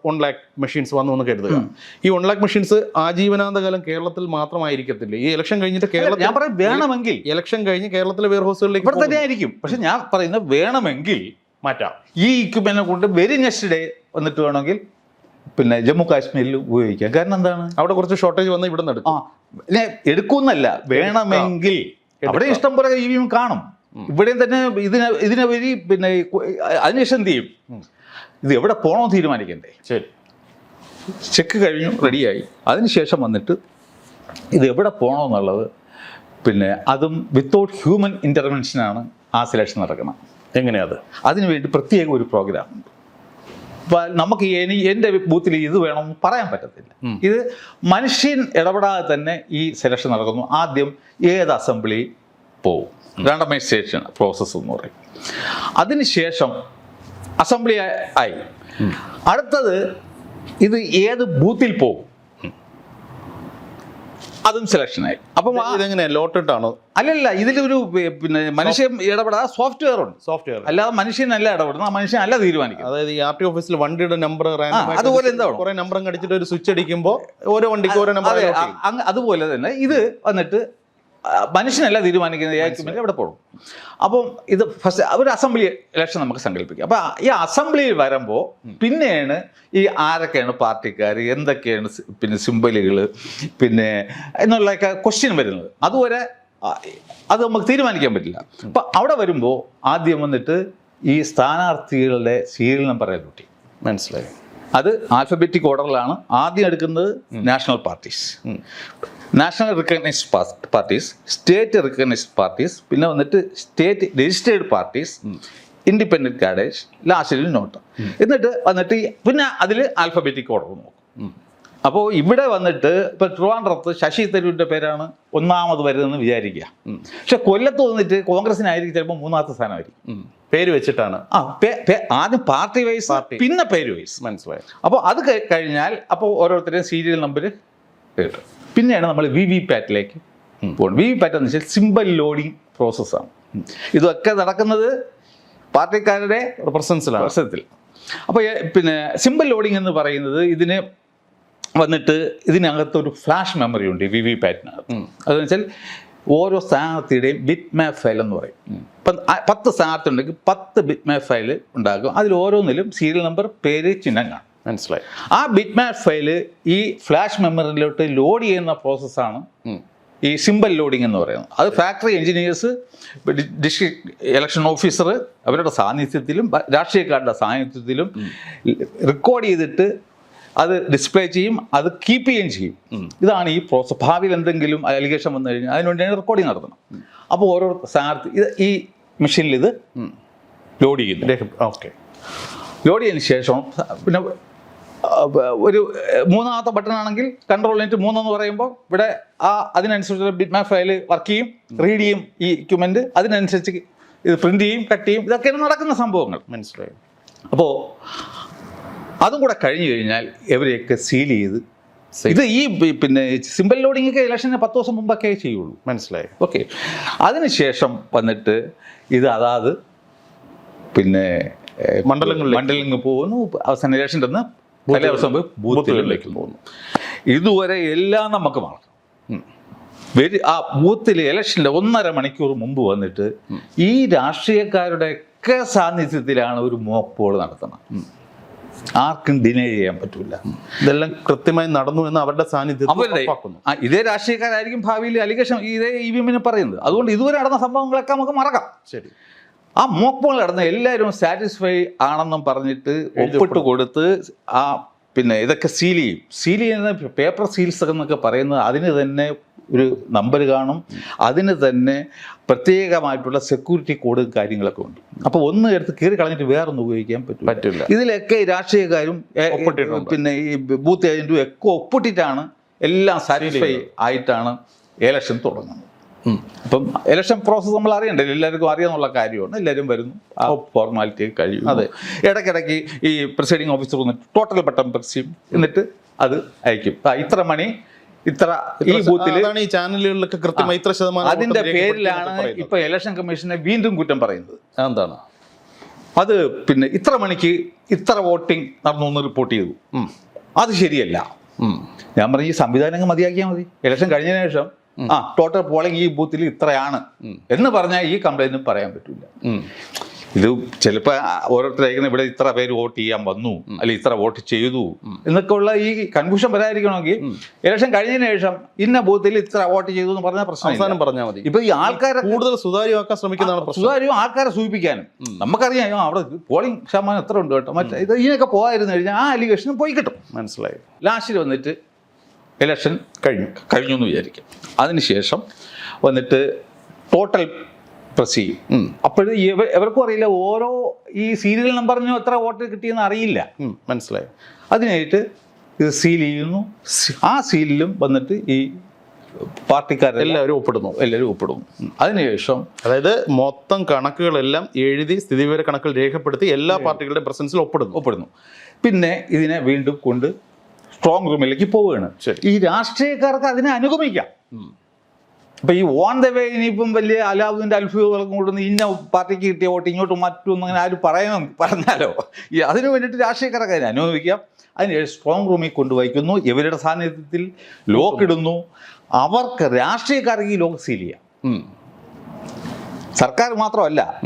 വൺ ലാക്ക് മെഷീൻസ് വന്നു എന്ന് കരുതുക. ഈ വൺ ലാക്ക് മെഷീൻസ് ആജീവനാന്തകാലം കേരളത്തിൽ മാത്രമായിരിക്കത്തില്ല? ഈ ഇലക്ഷൻ കഴിഞ്ഞിട്ട് കേരളം ഞാൻ പറയാം വേണമെങ്കിൽ. ഇലക്ഷൻ കഴിഞ്ഞ് കേരളത്തിലെ വെയർ ഹൗസുകളിലേക്ക് ഇവിടെ തന്നെ ആയിരിക്കും പക്ഷെ ഞാൻ പറയുന്നത് വേണമെങ്കിൽ മാറ്റാം. ഈ ഇക്വിപ്മെന്റിനെ കൊണ്ട് വെരി നെക്സ്റ്റ് ഡേ വന്നിട്ട് വേണമെങ്കിൽ പിന്നെ ജമ്മു കാശ്മീരിൽ ഉപയോഗിക്കാം. കാരണം എന്താണ്? അവിടെ കുറച്ച് ഷോർട്ടേജ് വന്ന് ഇവിടെ നിന്ന് ആ പിന്നെ എടുക്കുന്നല്ല വേണമെങ്കിൽ. അവിടെ ഇഷ്ടം പോലെ ഇ വി എം കാണും ഇവിടെയും തന്നെ ഇതിന് ഇതിനെ വഴി പിന്നെ അതിനുശേഷം എന്ത് ചെയ്യും? ഇത് എവിടെ പോകണമെന്ന് തീരുമാനിക്കണ്ടേ? ശരി. ചെക്ക് കഴിഞ്ഞു റെഡിയായി അതിനുശേഷം വന്നിട്ട് ഇത് എവിടെ പോകണമെന്നുള്ളത് പിന്നെ അതും വിത്തൗട്ട് ഹ്യൂമൻ ഇന്റർവെൻഷനാണ് ആ സെലക്ഷൻ നടക്കണം എങ്ങനെയാ അത്? അതിനുവേണ്ടി പ്രത്യേക ഒരു പ്രോഗ്രാം ഉണ്ട്. നമുക്ക് ഇനി എന്റെ ബൂത്തിൽ ഇത് വേണം പറയാൻ പറ്റത്തില്ല. ഇത് മനുഷ്യൻ ഇടപെടാതെ തന്നെ ഈ സെലക്ഷൻ നടക്കുന്നു. ആദ്യം ഏത് അസംബ്ലി പോവും. റാൻഡമൈസേഷൻ പ്രോസസ്സ് എന്ന് പറയും. അതിനുശേഷം അസംബ്ലി ആയി. അടുത്തത് ഇത് ഏത് ബൂത്തിൽ പോകും അതും സെലക്ഷനായി അപ്പം ആ- ഇതെങ്ങനെയാ? ലോട്ടിട്ടാണോ അല്ലല്ല ഇതിലൊരു പിന്നെ മനുഷ്യൻ ഇടപെടാതെ സോഫ്റ്റ്വെയർ ഉണ്ട്. സോഫ്റ്റ്വെയർ. അല്ലാതെ മനുഷ്യനല്ല ഇടപെടുന്നത് ആ മനുഷ്യനല്ല തീരുമാനിക്കും അതായത് ഈ ആർ ടി ഓഫീസിൽ വണ്ടിയുടെ നമ്പർ അതുപോലെ എന്താ കുറെ നമ്പർ അടിച്ചിട്ട് ഒരു സ്വിച്ച് അടിക്കുമ്പോൾ ഓരോ വണ്ടിക്ക് ഓരോ നമ്പർ അതുപോലെ തന്നെ ഇത് വന്നിട്ട് മനുഷ്യനല്ല തീരുമാനിക്കുന്നത്. ഏക്കുമെങ്കിൽ എവിടെ പോകും അപ്പം ഇത് ഫസ്റ്റ് ഒരു അസംബ്ലി ഇലക്ഷൻ നമുക്ക് സങ്കല്പിക്കാം. അപ്പം ഈ അസംബ്ലിയിൽ വരുമ്പോൾ പിന്നെയാണ് ഈ ആരൊക്കെയാണ് പാർട്ടിക്കാർ എന്തൊക്കെയാണ് പിന്നെ സിമ്പലുകൾ പിന്നെ എന്നുള്ളതൊക്കെ ക്വസ്റ്റ്യൻ വരുന്നത്. അതുവരെ അത് നമുക്ക് തീരുമാനിക്കാൻ പറ്റില്ല. അപ്പം അവിടെ വരുമ്പോൾ ആദ്യം വന്നിട്ട് ഈ സ്ഥാനാർത്ഥികളുടെ സീരിയൽ നമ്പർ കൂട്ടി. മനസ്സിലായി. അത് ആൽഫബറ്റിക് ഓർഡറിലാണ് ആദ്യം എടുക്കുന്നത് national parties national recognised parties state recognised parties പിന്നെ വന്നിട്ട് state registered parties independent candidates ലാസ്റ്റിൽ നോട്ട്. എന്നിട്ട് വന്നിട്ട് പിന്നെ അതിൽ ആൽഫബറ്റിക് ഓർഡർ നോക്കും അപ്പോൾ ഇവിടെ വന്നിട്ട് ഇപ്പോൾ ട്രിവാൻഡ്രത്ത് ശശി തരൂരിന്റെ പേരാണ് ഒന്നാമത് വരുന്നതെന്ന് വിചാരിക്കുക. പക്ഷെ കൊല്ലത്ത് വന്നിട്ട് കോൺഗ്രസിനായിരിക്കും ചിലപ്പോൾ മൂന്നാമത്തെ സ്ഥാനമായിരിക്കും. പേര് വെച്ചിട്ടാണ്. ആ ആദ്യം പാർട്ടി വൈസ്. പിന്നെ പേര് വൈസ്. മനസ്സിലായി. അപ്പോൾ അത് കഴിഞ്ഞാൽ അപ്പോൾ ഓരോരുത്തരുടെയും സീരിയൽ നമ്പർ കേട്ടു. പിന്നെയാണ് നമ്മൾ വി വി പാറ്റിലേക്ക് പോകുന്നത് വി വി പാറ്റ് എന്ന് വെച്ചാൽ സിമ്പിൾ ലോഡിംഗ് പ്രോസസ്സാണ് ഇതൊക്കെ നടക്കുന്നത് പാർട്ടിക്കാരുടെ പ്രസൻസിലാണ് പ്രശ്നത്തിൽ. അപ്പോൾ പിന്നെ സിമ്പിൾ ലോഡിംഗ് എന്ന് പറയുന്നത് ഇതിന് വന്നിട്ട് ഇതിനകത്തൊരു ഫ്ലാഷ് മെമ്മറി ഉണ്ട് വി വി പാറ്റിനകത്ത് അതെന്ന് വെച്ചാൽ ഓരോ സ്ഥാനാർത്ഥിയുടെയും ബിറ്റ് മാപ്പ് ഫയൽ എന്ന് പറയും. ഇപ്പം പത്ത് സ്ഥാനാർത്ഥി ഉണ്ടെങ്കിൽ പത്ത് ബിറ്റ് മാപ്പ് ഫയൽ ഉണ്ടാകും. അതിൽ ഓരോന്നിലും സീരിയൽ നമ്പർ പേര് ചിഹ്നം കാണും. മനസ്സിലായി. ആ ബിറ്റ് മാപ്പ് ഫയൽ ഈ ഫ്ലാഷ് മെമ്മറിയിലോട്ട് ലോഡ് ചെയ്യുന്ന പ്രോസസ്സാണ്. ഈ സിമ്പിൾ ലോഡിംഗ് എന്ന് പറയുന്നത്. അത് factory engineers district election officer അവരുടെ സാന്നിധ്യത്തിലും രാഷ്ട്രീയക്കാരുടെ സാന്നിധ്യത്തിലും റെക്കോർഡ് ചെയ്തിട്ട് അത് ഡിസ്പ്ലേ ചെയ്യും അത് കീപ്പ് ചെയ്യുകയും ചെയ്യും. ഇതാണ് ഈ പ്രോസസ് ഭാവിയിൽ എന്തെങ്കിലും അലിഗേഷൻ വന്നു കഴിഞ്ഞാൽ അതിനുവേണ്ടി റെക്കോർഡിങ് നടത്തണം. അപ്പോൾ ഓരോ സ്ഥാനാർത്ഥി ഇത് ഈ മെഷീനിൽ ഇത് ലോഡ് ചെയ്യുന്നു. ഓക്കെ ലോഡ് ചെയ്തതിന് ശേഷം പിന്നെ ഒരു മൂന്നാമത്തെ ബട്ടൺ ആണെങ്കിൽ കൺട്രോൾ യൂണിറ്റ് മൂന്നെന്ന് പറയുമ്പോൾ ഇവിടെ ആ അതിനനുസരിച്ചുള്ള ബിറ്റ് മാപ്പ് ഫയൽ വർക്ക് ചെയ്യും റീഡ് ചെയ്യും ഈ ഇക്യുപ്മെന്റ് അതിനനുസരിച്ച് ഇത് പ്രിന്റ് ചെയ്യും കട്ട് ചെയ്യും. ഇതൊക്കെയാണ് നടക്കുന്ന സംഭവങ്ങൾ. മനസ്സിലായി. അപ്പോൾ അതും കൂടെ കഴിഞ്ഞു കഴിഞ്ഞാൽ ഇവരെയൊക്കെ സീൽ ചെയ്ത് ഇത് ഈ പിന്നെ സിമ്പിൾ ലോഡിംഗ് ഒക്കെ ഇലക്ഷന് പത്ത് ദിവസം മുമ്പൊക്കെ ചെയ്യുള്ളൂ. മനസ്സിലായി? ഓക്കെ അതിനുശേഷം വന്നിട്ട് ഇത് അതാത് പിന്നെ മണ്ഡലങ്ങളിൽ മണ്ഡലങ്ങൾ മണ്ഡലങ്ങളിൽ പോകുന്നു. അവസാന ഇലക്ഷൻ നിന്ന് പല ദിവസം പോയി ബൂത്തുകളിലേക്ക് പോകുന്നു. ഇതുവരെ എല്ലാം നമുക്ക് മറക്കും. വെരി ആ ബൂത്തിൽ ഇലക്ഷന്റെ ഒന്നര മണിക്കൂർ മുമ്പ് വന്നിട്ട് ഈ രാഷ്ട്രീയക്കാരുടെ ഒക്കെ സാന്നിധ്യത്തിലാണ് ഒരു മോക്ക് പോൾ നടത്തണം ആർക്കും ഡിനൈ ചെയ്യാൻ പറ്റൂല. ഇതെല്ലാം കൃത്യമായി നടന്നു എന്ന് അവരുടെ സാന്നിധ്യം അവരുടെ ഇതേ രാഷ്ട്രീയക്കാരായിരിക്കും ഭാവിയിൽ അലിഗേഷൻ ഇതേ ഇ വി എമ്മിനെ പറയുന്നത്. അതുകൊണ്ട് ഇതുവരെ നടന്ന സംഭവങ്ങളൊക്കെ നമുക്ക് മറക്കാം. ശരി. ആ മോക്ക് പോൾ നടന്ന എല്ലാവരും സാറ്റിസ്ഫൈ ആണെന്നും പറഞ്ഞിട്ട് ഒപ്പിട്ട് കൊടുത്ത് ആ പിന്നെ ഇതൊക്കെ സീൽ ചെയ്യും. സീൽ ചെയ്യുന്ന പേപ്പർ സീൽസ് എന്നൊക്കെ പറയുന്നത് അതിന് തന്നെ ഒരു നമ്പർ കാണും. അതിന് തന്നെ പ്രത്യേകമായിട്ടുള്ള സെക്യൂരിറ്റി കോഡും കാര്യങ്ങളൊക്കെ ഉണ്ട്. അപ്പോൾ ഒന്ന് എടുത്ത് കീറി കളഞ്ഞിട്ട് വേറൊന്നും ഉപയോഗിക്കാൻ പറ്റും പറ്റില്ല ഇതിലൊക്കെ രാഷ്ട്രീയക്കാരും. പിന്നെ ഈ ബൂത്ത് ഏജന്റും ഒക്കെ ഒപ്പിട്ടിട്ടാണ് എല്ലാം സാറ്റിസ്ഫൈ ആയിട്ടാണ് ഇലക്ഷൻ തുടങ്ങുന്നത്. അപ്പം ഇലക്ഷൻ പ്രോസസ്സ് നമ്മൾ അറിയണ്ടേ? എല്ലാവർക്കും അറിയാന്നുള്ള കാര്യമാണ്. എല്ലാവരും വരുന്നു. ആ ഫോർമാലിറ്റി കഴിയും അതെ. ഇടയ്ക്കിടയ്ക്ക് ഈ പ്രിസൈഡിങ് ഓഫീസർ വന്നിട്ട് ടോട്ടൽ ബട്ടൺ പ്രസ് എന്നിട്ട് അത് അയക്കും. ഇത്ര മണി ഇത്ര ഈ ബൂത്തിൽ ഈ ചാനലുകളിലൊക്കെ കൃത്യമായി ഇത്ര ശതമാനം അതിന്റെ പേരിലാണ് ഇപ്പൊ ഇലക്ഷൻ കമ്മീഷനെ വീണ്ടും കുറ്റം പറയുന്നത്. എന്താണ് അത് പിന്നെ ഇത്ര മണിക്ക് ഇത്ര വോട്ടിംഗ് നടന്നു എന്ന് റിപ്പോർട്ട് ചെയ്തു. അത് ശരിയല്ല. ഞാൻ പറഞ്ഞു ഈ സംവിധാനങ്ങൾ മതിയാക്കിയാൽ മതി. ഇലക്ഷൻ കഴിഞ്ഞതിന് ശേഷം ആ ടോട്ടൽ പോളിംഗ് ഈ ബൂത്തിൽ ഇത്രയാണ് എന്ന് പറഞ്ഞാൽ ഈ കംപ്ലൈന്റും പറയാൻ പറ്റില്ല. ഇത് ചിലപ്പോൾ ഓരോരുത്തരേക്കുന്ന ഇവിടെ ഇത്ര പേര് വോട്ട് ചെയ്യാൻ വന്നു അല്ലെങ്കിൽ ഇത്ര വോട്ട് ചെയ്തു എന്നൊക്കെ ഉള്ള ഈ കൺഫ്യൂഷൻ വരാതിരിക്കണമെങ്കിൽ ഇലക്ഷൻ കഴിഞ്ഞതിന് ശേഷം ഇന്ന ബൂത്തിൽ ഇത്ര വോട്ട് ചെയ്തു എന്ന് പറഞ്ഞ പ്രശ്നം അവസാനം പറഞ്ഞാൽ മതി. ഇപ്പൊ ഈ ആൾക്കാരെ കൂടുതൽ സുതാര്യമാക്കാൻ ശ്രമിക്കുന്നതാണ് സുതാര്യം ആൾക്കാരെ സൂചിപ്പിക്കാനും. നമുക്കറിയാം അവിടെ പോളിംഗ് ശതമാനം എത്ര ഉണ്ട് കേട്ടോ. മറ്റേ ഇത് ഇതിനൊക്കെ പോകാതിരുന്നു കഴിഞ്ഞാൽ ആ അലിഗേഷനും പോയി കിട്ടും. മനസ്സിലായി. ലാസ്റ്റിൽ വന്നിട്ട് ഇലക്ഷൻ കഴിഞ്ഞു. കഴിഞ്ഞു എന്ന് വിചാരിക്കും. അതിനുശേഷം വന്നിട്ട് ടോട്ടൽ പ്രസ് ചെയ്യും. അപ്പോഴും ഇവ- അറിയില്ല. ഓരോ ഈ സീരിയൽ നമ്പറിനും എത്ര വോട്ട് കിട്ടിയെന്ന് അറിയില്ല. മനസ്സിലായി. അതിനായിട്ട് ഇത് സീൽ ചെയ്യുന്നു. ആ സീലിലും വന്നിട്ട് ഈ പാർട്ടിക്കാരെ എല്ലാവരും ഒപ്പിടുന്നു. എല്ലാവരും ഒപ്പിടുന്നു. അതിനുശേഷം അതായത് മൊത്തം കണക്കുകളെല്ലാം എഴുതി സ്ഥിതിവിവര കണക്കുകൾ രേഖപ്പെടുത്തി എല്ലാ പാർട്ടികളുടെയും പ്രസൻസിൽ ഒപ്പിടുന്നു. ഒപ്പിടുന്നു. പിന്നെ ഇതിനെ വീണ്ടും കൊണ്ട് സ്ട്രോങ് റൂമിലേക്ക് പോവുകയാണ്. ഈ രാഷ്ട്രീയക്കാർക്ക് അതിനെ അനുഗമിക്കാം. ഇപ്പൊ ഈ ഓൺ ദ വേ ഇനിയിപ്പം വലിയ അലാവുദ്ദീന്റെ അത്ഭുതങ്ങളൊക്കെ കൊണ്ടുവന്ന് ഇന്ന പാർട്ടിക്ക് കിട്ടിയ വോട്ട് ഇങ്ങോട്ട് മറ്റൊന്നും അങ്ങനെ ആരും പറയണം പറഞ്ഞാലോ? ഈ അതിന് വേണ്ടിയിട്ട് രാഷ്ട്രീയക്കാരൊക്കെ അതിനെ അനുഭവിക്കാം അതിന് സ്ട്രോങ് റൂമിൽ കൊണ്ടുവയ്ക്കുന്നു. ഇവരുടെ സാന്നിധ്യത്തിൽ ലോക്ക് ഇടുന്നു. അവർക്ക് രാഷ്ട്രീയക്കാർക്ക് ഈ ലോക്ക് സീൽ ചെയ്യാം. സർക്കാർ മാത്രമല്ല.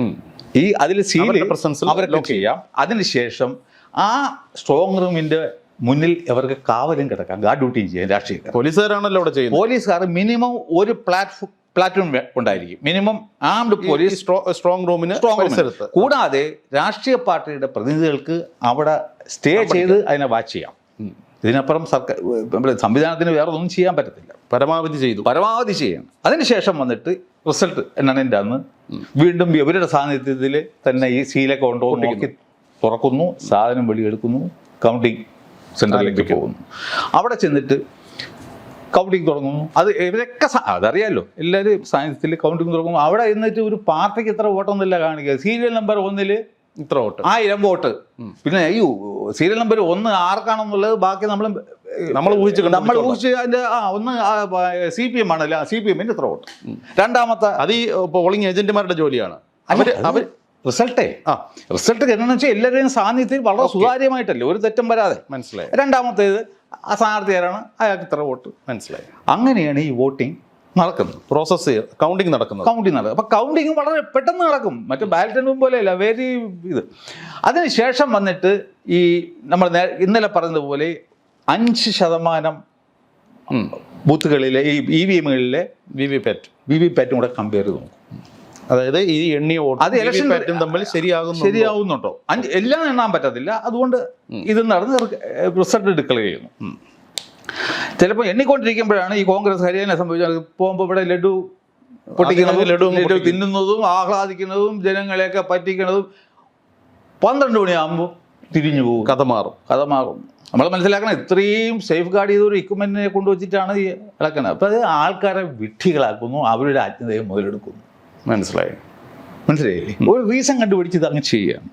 ഈ അതിൽ സീൽ പ്രസൻസ് അവരൊക്കെ ചെയ്യാം. അതിനുശേഷം ആ സ്ട്രോങ് റൂമിന്റെ മുന്നിൽ ഇവർക്ക് കാവലും കിടക്കാം. ഗാർഡ് ഡ്യൂട്ടിയും ചെയ്യാം രാഷ്ട്രീയക്കാർ. പോലീസുകാരാണല്ലോ അവിടെ ചെയ്യുന്നത്. പോലീസുകാർ മിനിമം ഒരു പ്ലാറ്റ്ഫോം പ്ലാറ്റ്ഫോം ഉണ്ടായിരിക്കും. മിനിമം ആംഡ് പോലീസ് സ്ട്രോങ് റൂമിന് പരിസരത്ത്. കൂടാതെ രാഷ്ട്രീയ പാർട്ടിയുടെ പ്രതിനിധികൾക്ക് അവിടെ സ്റ്റേ ചെയ്ത് അതിനെ വാച്ച് ചെയ്യാം. ഇതിനപ്പുറം സർക്കാർ സംവിധാനത്തിന് വേറെ ഒന്നും ചെയ്യാൻ പറ്റത്തില്ല. പരമാവധി ചെയ്തു. പരമാവധി ചെയ്യണം. അതിനുശേഷം വന്നിട്ട് റിസൾട്ട് എണ്ണണിന്റെ അന്ന്. വീണ്ടും ഇവരുടെ സാന്നിധ്യത്തിൽ തന്നെ ഈ സീലൊക്കെ ഉണ്ടോ നോക്കി തുറക്കുന്നു സാധനം വെളിയെടുക്കുന്നു കൗണ്ടിങ് സെന്ററിലേക്ക് പോകുന്നു. അവിടെ ചെന്നിട്ട് കൗണ്ടിങ് തുടങ്ങുന്നു. അത് ഇവരൊക്കെ അതറിയാമല്ലോ അതറിയാലോ എല്ലാവരും സാന്നിധ്യത്തിൽ കൗണ്ടിങ് തുടങ്ങുന്നു അവിടെ എന്നിട്ട് ഒരു പാർട്ടിക്ക് ഇത്ര വോട്ടൊന്നുമില്ല കാണിക്കുക. സീരിയൽ നമ്പർ ഒന്നിൽ ഇത്ര വോട്ട്. ആയിരം വോട്ട്. പിന്നെ ഈ സീരിയൽ നമ്പർ ഒന്ന് ആർക്കാണെന്നുള്ളത് ബാക്കി നമ്മൾ നമ്മൾ ഊഹിച്ചു നമ്മൾ ഊഹിച്ച് അതിന്റെ ആ ഒന്ന് സി പി എം ആണല്ലോ? സി പി എമ്മിന് ഇത്ര വോട്ട്. രണ്ടാമത്തെ അത് ഈ പോളിംഗ് ഏജന്റുമാരുടെ ജോലിയാണ്. അവർ അവർ റിസൾട്ടേ. ആ. റിസൾട്ട് എന്താണെന്ന് വെച്ചാൽ എല്ലാവരുടെയും സാന്നിധ്യത്തിൽ വളരെ സുതാര്യമായിട്ടല്ലേ? ഒരു തെറ്റും വരാതെ. മനസ്സിലായി. രണ്ടാമത്തേത് ആ സ്ഥാനാർത്ഥി ആരാണ്? അയാൾക്ക് ഇത്ര വോട്ട്. മനസ്സിലായി. അങ്ങനെയാണ് ഈ വോട്ടിംഗ് നടക്കുന്നത്. പ്രോസസ്സ് കൗണ്ടിങ് നടക്കുന്നത്. കൗണ്ടിങ് നടക്കും അപ്പം കൗണ്ടിങ് വളരെ പെട്ടെന്ന് നടക്കും. മറ്റു ബാലറ്റിനും പോലെയല്ല വെരി ഇത്. അതിനുശേഷം വന്നിട്ട് ഈ നമ്മൾ ഇന്നലെ പറഞ്ഞതുപോലെ അഞ്ച് ശതമാനം ബൂത്തുകളിലെ ഈ E V എമ്മുകളിലെ V V PAT V V പാറ്റും കൂടെ കമ്പയർ ചെയ്ത് നോക്കും. അതായത് ഈ എണ്ണിയ വോട്ട് അത് ഇലക്ഷൻ തമ്മിൽ ശരിയാകുന്നു ശരിയാവുന്നുണ്ടോ? എല്ലാം എണ്ണാൻ പറ്റത്തില്ല. അതുകൊണ്ട് ഇത് നടന്ന് റിസൾട്ട് ചെയ്യുന്നു ചിലപ്പോൾ എണ്ണിക്കൊണ്ടിരിക്കുമ്പോഴാണ് ഈ കോൺഗ്രസ് ഹരിയാന സംഭവിച്ചത്. പോകുമ്പോൾ ഇവിടെ ലഡു പൊട്ടിക്കുന്നതും ലഡു തിന്നുന്നതും ആഹ്ലാദിക്കുന്നതും ജനങ്ങളെയൊക്കെ പറ്റിക്കുന്നതും പന്ത്രണ്ട് മണിയാകുമ്പോൾ തിരിഞ്ഞു പോകും. കഥ മാറും. കഥ മാറും. നമ്മൾ മനസ്സിലാക്കണം ഇത്രയും സേഫ് ഗാർഡ് ചെയ്ത ഒരു ഇക്വിപ്മെന്റിനെ കൊണ്ടുവച്ചിട്ടാണ് ഈ ഇളക്കുന്നത് അപ്പോൾ അത് ആൾക്കാരെ വിഡ്ഢികളാക്കുന്നു. അവരുടെ ആജ്ഞതയെ മുതലെടുക്കുന്നു. മനസ്സിലായി. മനസ്സിലായി? ഒരു റീസൺ കണ്ടുപിടിച്ച് ഇത് അങ്ങ് ചെയ്യുകയാണ്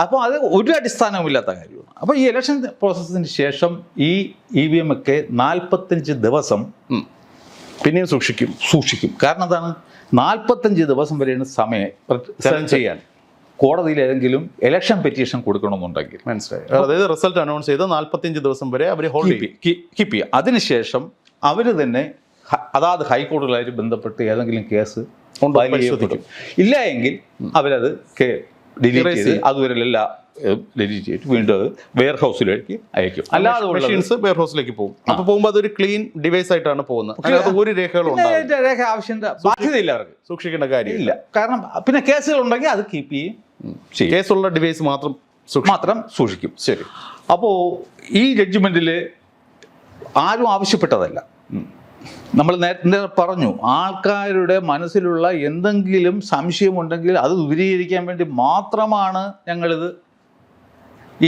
അപ്പോൾ അത് ഒരു അടിസ്ഥാനവുമില്ലാത്ത കാര്യമാണ്. അപ്പോൾ ഈ ഇലക്ഷൻ പ്രോസസ്സിന് ശേഷം ഈ ഇ വി എം ഒക്കെ നാൽപ്പത്തഞ്ച് ദിവസം. പിന്നെയും സൂക്ഷിക്കും. സൂക്ഷിക്കും. കാരണം എന്താണ്? നാൽപ്പത്തഞ്ച് ദിവസം വരെയാണ് സമയം ചെയ്യാൻ. കോടതിയിൽ ഏതെങ്കിലും ഇലക്ഷൻ പെറ്റീഷൻ കൊടുക്കണമെന്നുണ്ടെങ്കിൽ. മനസ്സിലായി. അതായത് റിസൾട്ട് അനൗൺസ് ചെയ്ത് നാൽപ്പത്തിയഞ്ച് ദിവസം വരെ അവർ ഹോൾഡ് ചെയ്യും. കീപ്പ് ചെയ്യുക അതിനുശേഷം അവർ തന്നെ അതാത് ഹൈക്കോടതികളായിട്ട് ബന്ധപ്പെട്ട് ഏതെങ്കിലും കേസ് ചെയ്യപ്പെടും. ഇല്ല എങ്കിൽ അവരത് ഡിലീറ്റ് ചെയ്ത്. അതുവരെ എല്ലാ ഡിലീറ്റ് ചെയ്തിട്ട് വീണ്ടും അത് വെയർ ഹൗസിലേക്ക് അയക്കും. അല്ലാതെ മെഷീൻസ് വെയർ ഹൗസിലേക്ക് പോകും. അപ്പൊ പോകുമ്പോൾ അതൊരു ക്ലീൻ ഡിവൈസ് ആയിട്ടാണ് പോകുന്നത്. ഒരു രേഖകളും രേഖ ആവശ്യം ബാധ്യതയില്ല അവർക്ക്. സൂക്ഷിക്കേണ്ട കാര്യമില്ല. ഇല്ല. കാരണം പിന്നെ കേസുകൾ ഉണ്ടെങ്കിൽ അത് കീപ്പ് ചെയ്യും. ചെയ്യും. കേസുള്ള ഡിവൈസ് മാത്രം മാത്രം സൂക്ഷിക്കും. ശരി. അപ്പോൾ ഈ ജഡ്ജ്മെന്റിൽ ആരും ആവശ്യപ്പെട്ടതല്ല. നമ്മൾ നേരത്തെ പറഞ്ഞു ആൾക്കാരുടെ മനസ്സിലുള്ള എന്തെങ്കിലും സംശയമുണ്ടെങ്കിൽ അത് ദൂരീകരിക്കാൻ വേണ്ടി മാത്രമാണ് ഞങ്ങളിത്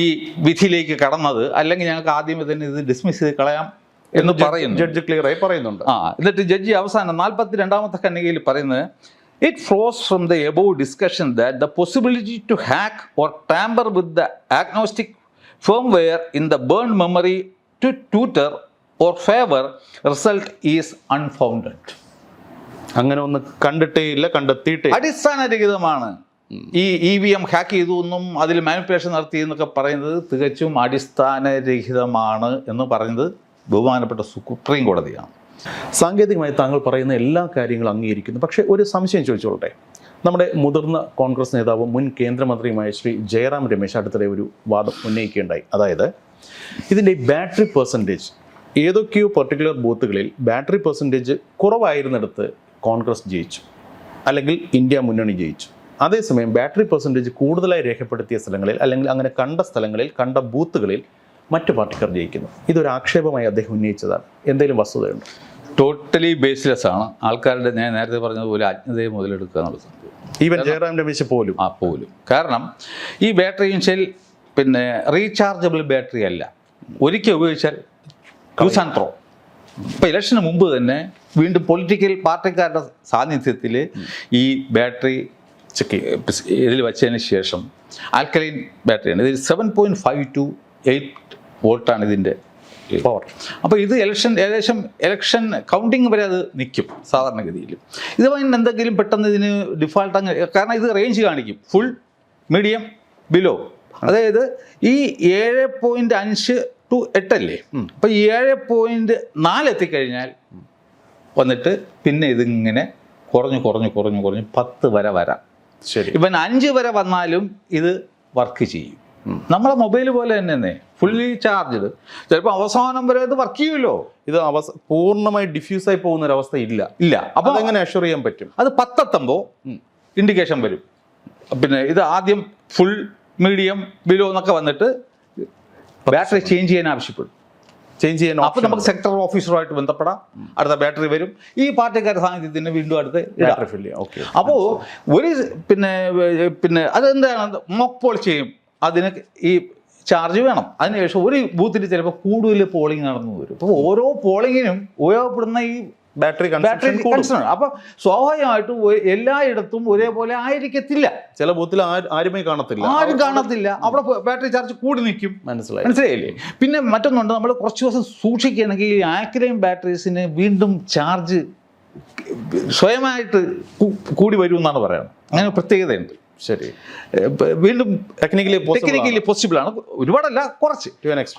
ഈ വിധിയിലേക്ക് കടന്നത്. അല്ലെങ്കിൽ ഞങ്ങൾക്ക് ആദ്യമേ തന്നെ ഇത് ഡിസ്മിസ് ചെയ്ത് കളയാം എന്ന് പറയുന്നു. ജഡ്ജ് ക്ലിയർ ആയി പറയുന്നുണ്ട്. ആ എന്നിട്ട് ജഡ്ജി അവസാനം നാൽപ്പത്തി രണ്ടാമത്തെ കണ്ണികയിൽ പറയുന്നത് it flows from the above discussion that the possibility to hack or tamper with the agnostic firmware in the burn memory to tutor or favour result is unfounded അങ്ങനെ ഒന്ന് കണ്ടിട്ടേ ഇല്ല കണ്ടെത്തിയിട്ടേ അടിസ്ഥാനരഹിതമാണ് ഈ ഇ വി എം ഹാക്ക് ചെയ്തു എന്നും അതിൽ മാനിപ്പുലേഷൻ നടത്തി എന്നൊക്കെ പറയുന്നത് തികച്ചും അടിസ്ഥാനരഹിതമാണ് എന്ന് പറയുന്നത് ബഹുമാനപ്പെട്ട സുപ്രീം കോടതിയാണ്. സാങ്കേതികമായി താങ്കൾ പറയുന്ന എല്ലാ കാര്യങ്ങളും അംഗീകരിക്കുന്നു. പക്ഷേ ഒരു സംശയം ചോദിച്ചോളട്ടെ നമ്മുടെ മുതിർന്ന കോൺഗ്രസ് നേതാവും മുൻ കേന്ദ്രമന്ത്രിയുമായ ശ്രീ ജയറാം രമേശ് അടുത്തിടെ ഒരു വാദം ഉന്നയിക്കുകയുണ്ടായി. അതായത് ഇതിന്റെ ബാറ്ററി പെർസെന്റേജ് ഏതൊക്കെയോ പർട്ടിക്കുലർ ബൂത്തുകളിൽ ബാറ്ററി പെർസെന്റേജ് കുറവായിരുന്നിടത്ത് കോൺഗ്രസ് ജയിച്ചു. അല്ലെങ്കിൽ ഇന്ത്യ മുന്നണി ജയിച്ചു. അതേസമയം ബാറ്ററി പെർസെന്റേജ് കൂടുതലായി രേഖപ്പെടുത്തിയ സ്ഥലങ്ങളിൽ അല്ലെങ്കിൽ അങ്ങനെ കണ്ട സ്ഥലങ്ങളിൽ കണ്ട ബൂത്തുകളിൽ മറ്റു പാർട്ടിക്കാർ ജയിക്കുന്നു. ഇതൊരു ആക്ഷേപമായി അദ്ദേഹം ഉന്നയിച്ചതാണ്. എന്തെങ്കിലും വസ്തുതയുണ്ട്? ടോട്ടലി ബേസ്ലെസ് ആണ്. ആൾക്കാരുടെ ഞാൻ നേരത്തെ പറഞ്ഞതുപോലെ അജ്ഞതയെ മുതലെടുക്കുക എന്നുള്ള സംഭവം. ഈവൻ ജയറാം രമേശ് പോലും. ആ പോലും. കാരണം ഈ ബാറ്ററി വെച്ചാൽ പിന്നെ റീചാർജബിൾ ബാറ്ററി അല്ല. ഒരിക്കൽ ഉപയോഗിച്ചാൽ യൂസ് ആൻഡ് ത്രോ ഇപ്പോൾ ഇലക്ഷന് മുമ്പ് തന്നെ വീണ്ടും പൊളിറ്റിക്കൽ പാർട്ടിക്കാരുടെ സാന്നിധ്യത്തിൽ ഈ ബാറ്ററി ചെക്ക് ഇതിൽ വെച്ചതിന് ശേഷം ആൽക്കലൈൻ ബാറ്ററിയാണ്. ഇതിൽ seven point five to eight വോൾട്ടാണ് ഇതിന്റെ പവർ അപ്പോൾ ഇത് ഇലക്ഷൻ ഏകദേശം ഇലക്ഷൻ കൗണ്ടിങ് വരെ അത് നിൽക്കും സാധാരണഗതിയിൽ. ഇത് കഴിഞ്ഞ് എന്തെങ്കിലും പെട്ടെന്ന് ഇതിന് ഡിഫാൾട്ട് അങ്ങ് കാരണം ഇത് റേഞ്ച് കാണിക്കും. ഫുൾ മീഡിയം ബിലോ അതായത് ഈ ഏഴ് പോയിന്റ് അഞ്ച് ടു എട്ടല്ലേ? അപ്പോൾ ഏഴ് പോയിന്റ് നാല് എത്തിക്കഴിഞ്ഞാൽ വന്നിട്ട് പിന്നെ ഇതിങ്ങനെ കുറഞ്ഞു കുറഞ്ഞു കുറഞ്ഞു കുറഞ്ഞു പത്ത് വരെ വരാം. ശരി. ഇവൻ അഞ്ച് വരെ വന്നാലും ഇത് വർക്ക് ചെയ്യും. നമ്മളെ മൊബൈൽ പോലെ തന്നെ ഫുള്ളി ചാർജ്ഡ് ചിലപ്പോൾ അവസാനം വരെ ഇത് വർക്ക് ചെയ്യുമല്ലോ. ഇത് അവസ പൂർണമായി ഡിഫ്യൂസ് ആയി പോകുന്ന ഒരു അവസ്ഥ ഇല്ല. ഇല്ല. അപ്പൊ അപ്പോൾ എങ്ങനെ അഷുർ ചെയ്യാൻ പറ്റും? അത് പത്തെത്തുമ്പോൾ ഇൻഡിക്കേഷൻ വരും. പിന്നെ ഇത് ആദ്യം ഫുൾ മീഡിയം ബിലോ എന്നൊക്കെ വന്നിട്ട് ബാറ്ററി ചേഞ്ച് ചെയ്യാൻ ആവശ്യപ്പെടും. ചേഞ്ച് ചെയ്യാൻ അപ്പോൾ നമുക്ക് സെക്ടർ ഓഫീസറുമായിട്ട് ബന്ധപ്പെടാം. അടുത്ത ബാറ്ററി വരും. ഈ പാർട്ടിക്കാരുടെ സാന്നിധ്യത്തിന് വീണ്ടും അടുത്ത് ബാറ്ററി ഫില്ല് ചെയ്യാം. ഓക്കെ അപ്പോൾ ഒരു പിന്നെ പിന്നെ അതെന്താണ്? മോക്ക് പോൾ ചെയ്യും. അതിന് ഈ ചാർജ് വേണം. അതിനുശേഷം ഒരു ബൂത്തിൽ ചിലപ്പോൾ കൂടുതൽ പോളിംഗ് നടന്നു വരും. അപ്പോൾ ഓരോ പോളിങ്ങിനും ഉപയോഗപ്പെടുന്ന ഈ ബാറ്ററി ബാറ്ററി കൺസൺ അപ്പൊ സ്വാഭാവികമായിട്ടും എല്ലായിടത്തും ഒരേപോലെ ആയിരിക്കത്തില്ല. ചില ബൂത്തിൽ ആരുമേ കാണത്തില്ല. ആരും കാണത്തില്ല. അവിടെ ബാറ്ററി ചാർജ് കൂടി നിൽക്കും. മനസ്സിലായി. മനസ്സിലായില്ലേ? പിന്നെ മറ്റൊന്നുണ്ട്. നമ്മൾ കുറച്ച് ദിവസം സൂക്ഷിക്കുകയാണെങ്കിൽ ഈ ആക്രൈം ബാറ്ററീസിന് വീണ്ടും ചാർജ് സ്വയമായിട്ട് കൂടി വരും എന്നാണ് പറയുന്നത്. അങ്ങനെ പ്രത്യേകതയുണ്ട്. ശരി. വീണ്ടും ടെക്നിക്കലി ടെക്നിക്കലി പോസിബിൾ ആണ്. ഒരുപാടല്ല കുറച്ച്.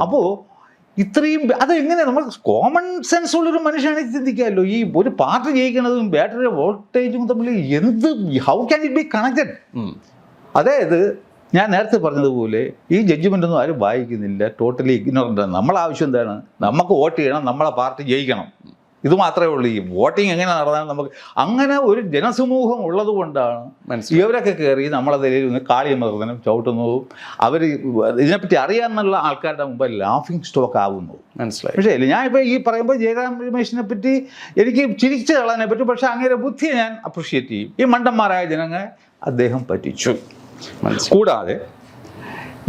അപ്പോൾ ഇത്രയും അത് എങ്ങനെ നമ്മൾ കോമൺ സെൻസ് ഉള്ളൊരു മനുഷ്യനെ ചിന്തിക്കാമല്ലോ. ഈ ഒരു പാർട്ടി ജയിക്കുന്നതും ബാറ്ററി വോൾട്ടേജും തമ്മിൽ എന്ത് how can it be connected അതായത് ഞാൻ നേരത്തെ പറഞ്ഞതുപോലെ ഈ ജഡ്ജ്മെന്റ് ഒന്നും ആരും വായിക്കുന്നില്ല. ടോട്ടലി ഇഗ്നോറന്റ് ആണ്. നമ്മളെ ആവശ്യം എന്താണ്? നമുക്ക് വോട്ട് ചെയ്യണം നമ്മളെ പാർട്ടി ജയിക്കണം. ഇത് മാത്രമേ ഉള്ളൂ. ഈ വോട്ടിംഗ് എങ്ങനെ നടന്നാലും നമുക്ക് അങ്ങനെ ഒരു ജനസമൂഹം ഉള്ളത് കൊണ്ടാണ് മനസ്സിലായി. ഇവരൊക്കെ കയറി നമ്മളെ നിലയിൽ നിന്ന് കാളിയമർദ്ദനം ചവിട്ടുന്നതും അവർ ഇതിനെപ്പറ്റി അറിയാമെന്നുള്ള ആൾക്കാരുടെ മുമ്പ് ലാഫിംഗ് സ്റ്റോക്ക് ആവുന്നു. മനസ്സിലായി. പക്ഷേ ഇല്ല ഞാനിപ്പോൾ ഈ പറയുമ്പോൾ ജയറാം രമേശിനെ പറ്റി എനിക്ക് ചിരിച്ചു കളാനെ പറ്റും പക്ഷേ അങ്ങനെ ബുദ്ധിയെ ഞാൻ അപ്രിഷ്യേറ്റ് ചെയ്യും. ഈ മണ്ടന്മാരായ ജനങ്ങളെ അദ്ദേഹം പറ്റിച്ചു. കൂടാതെ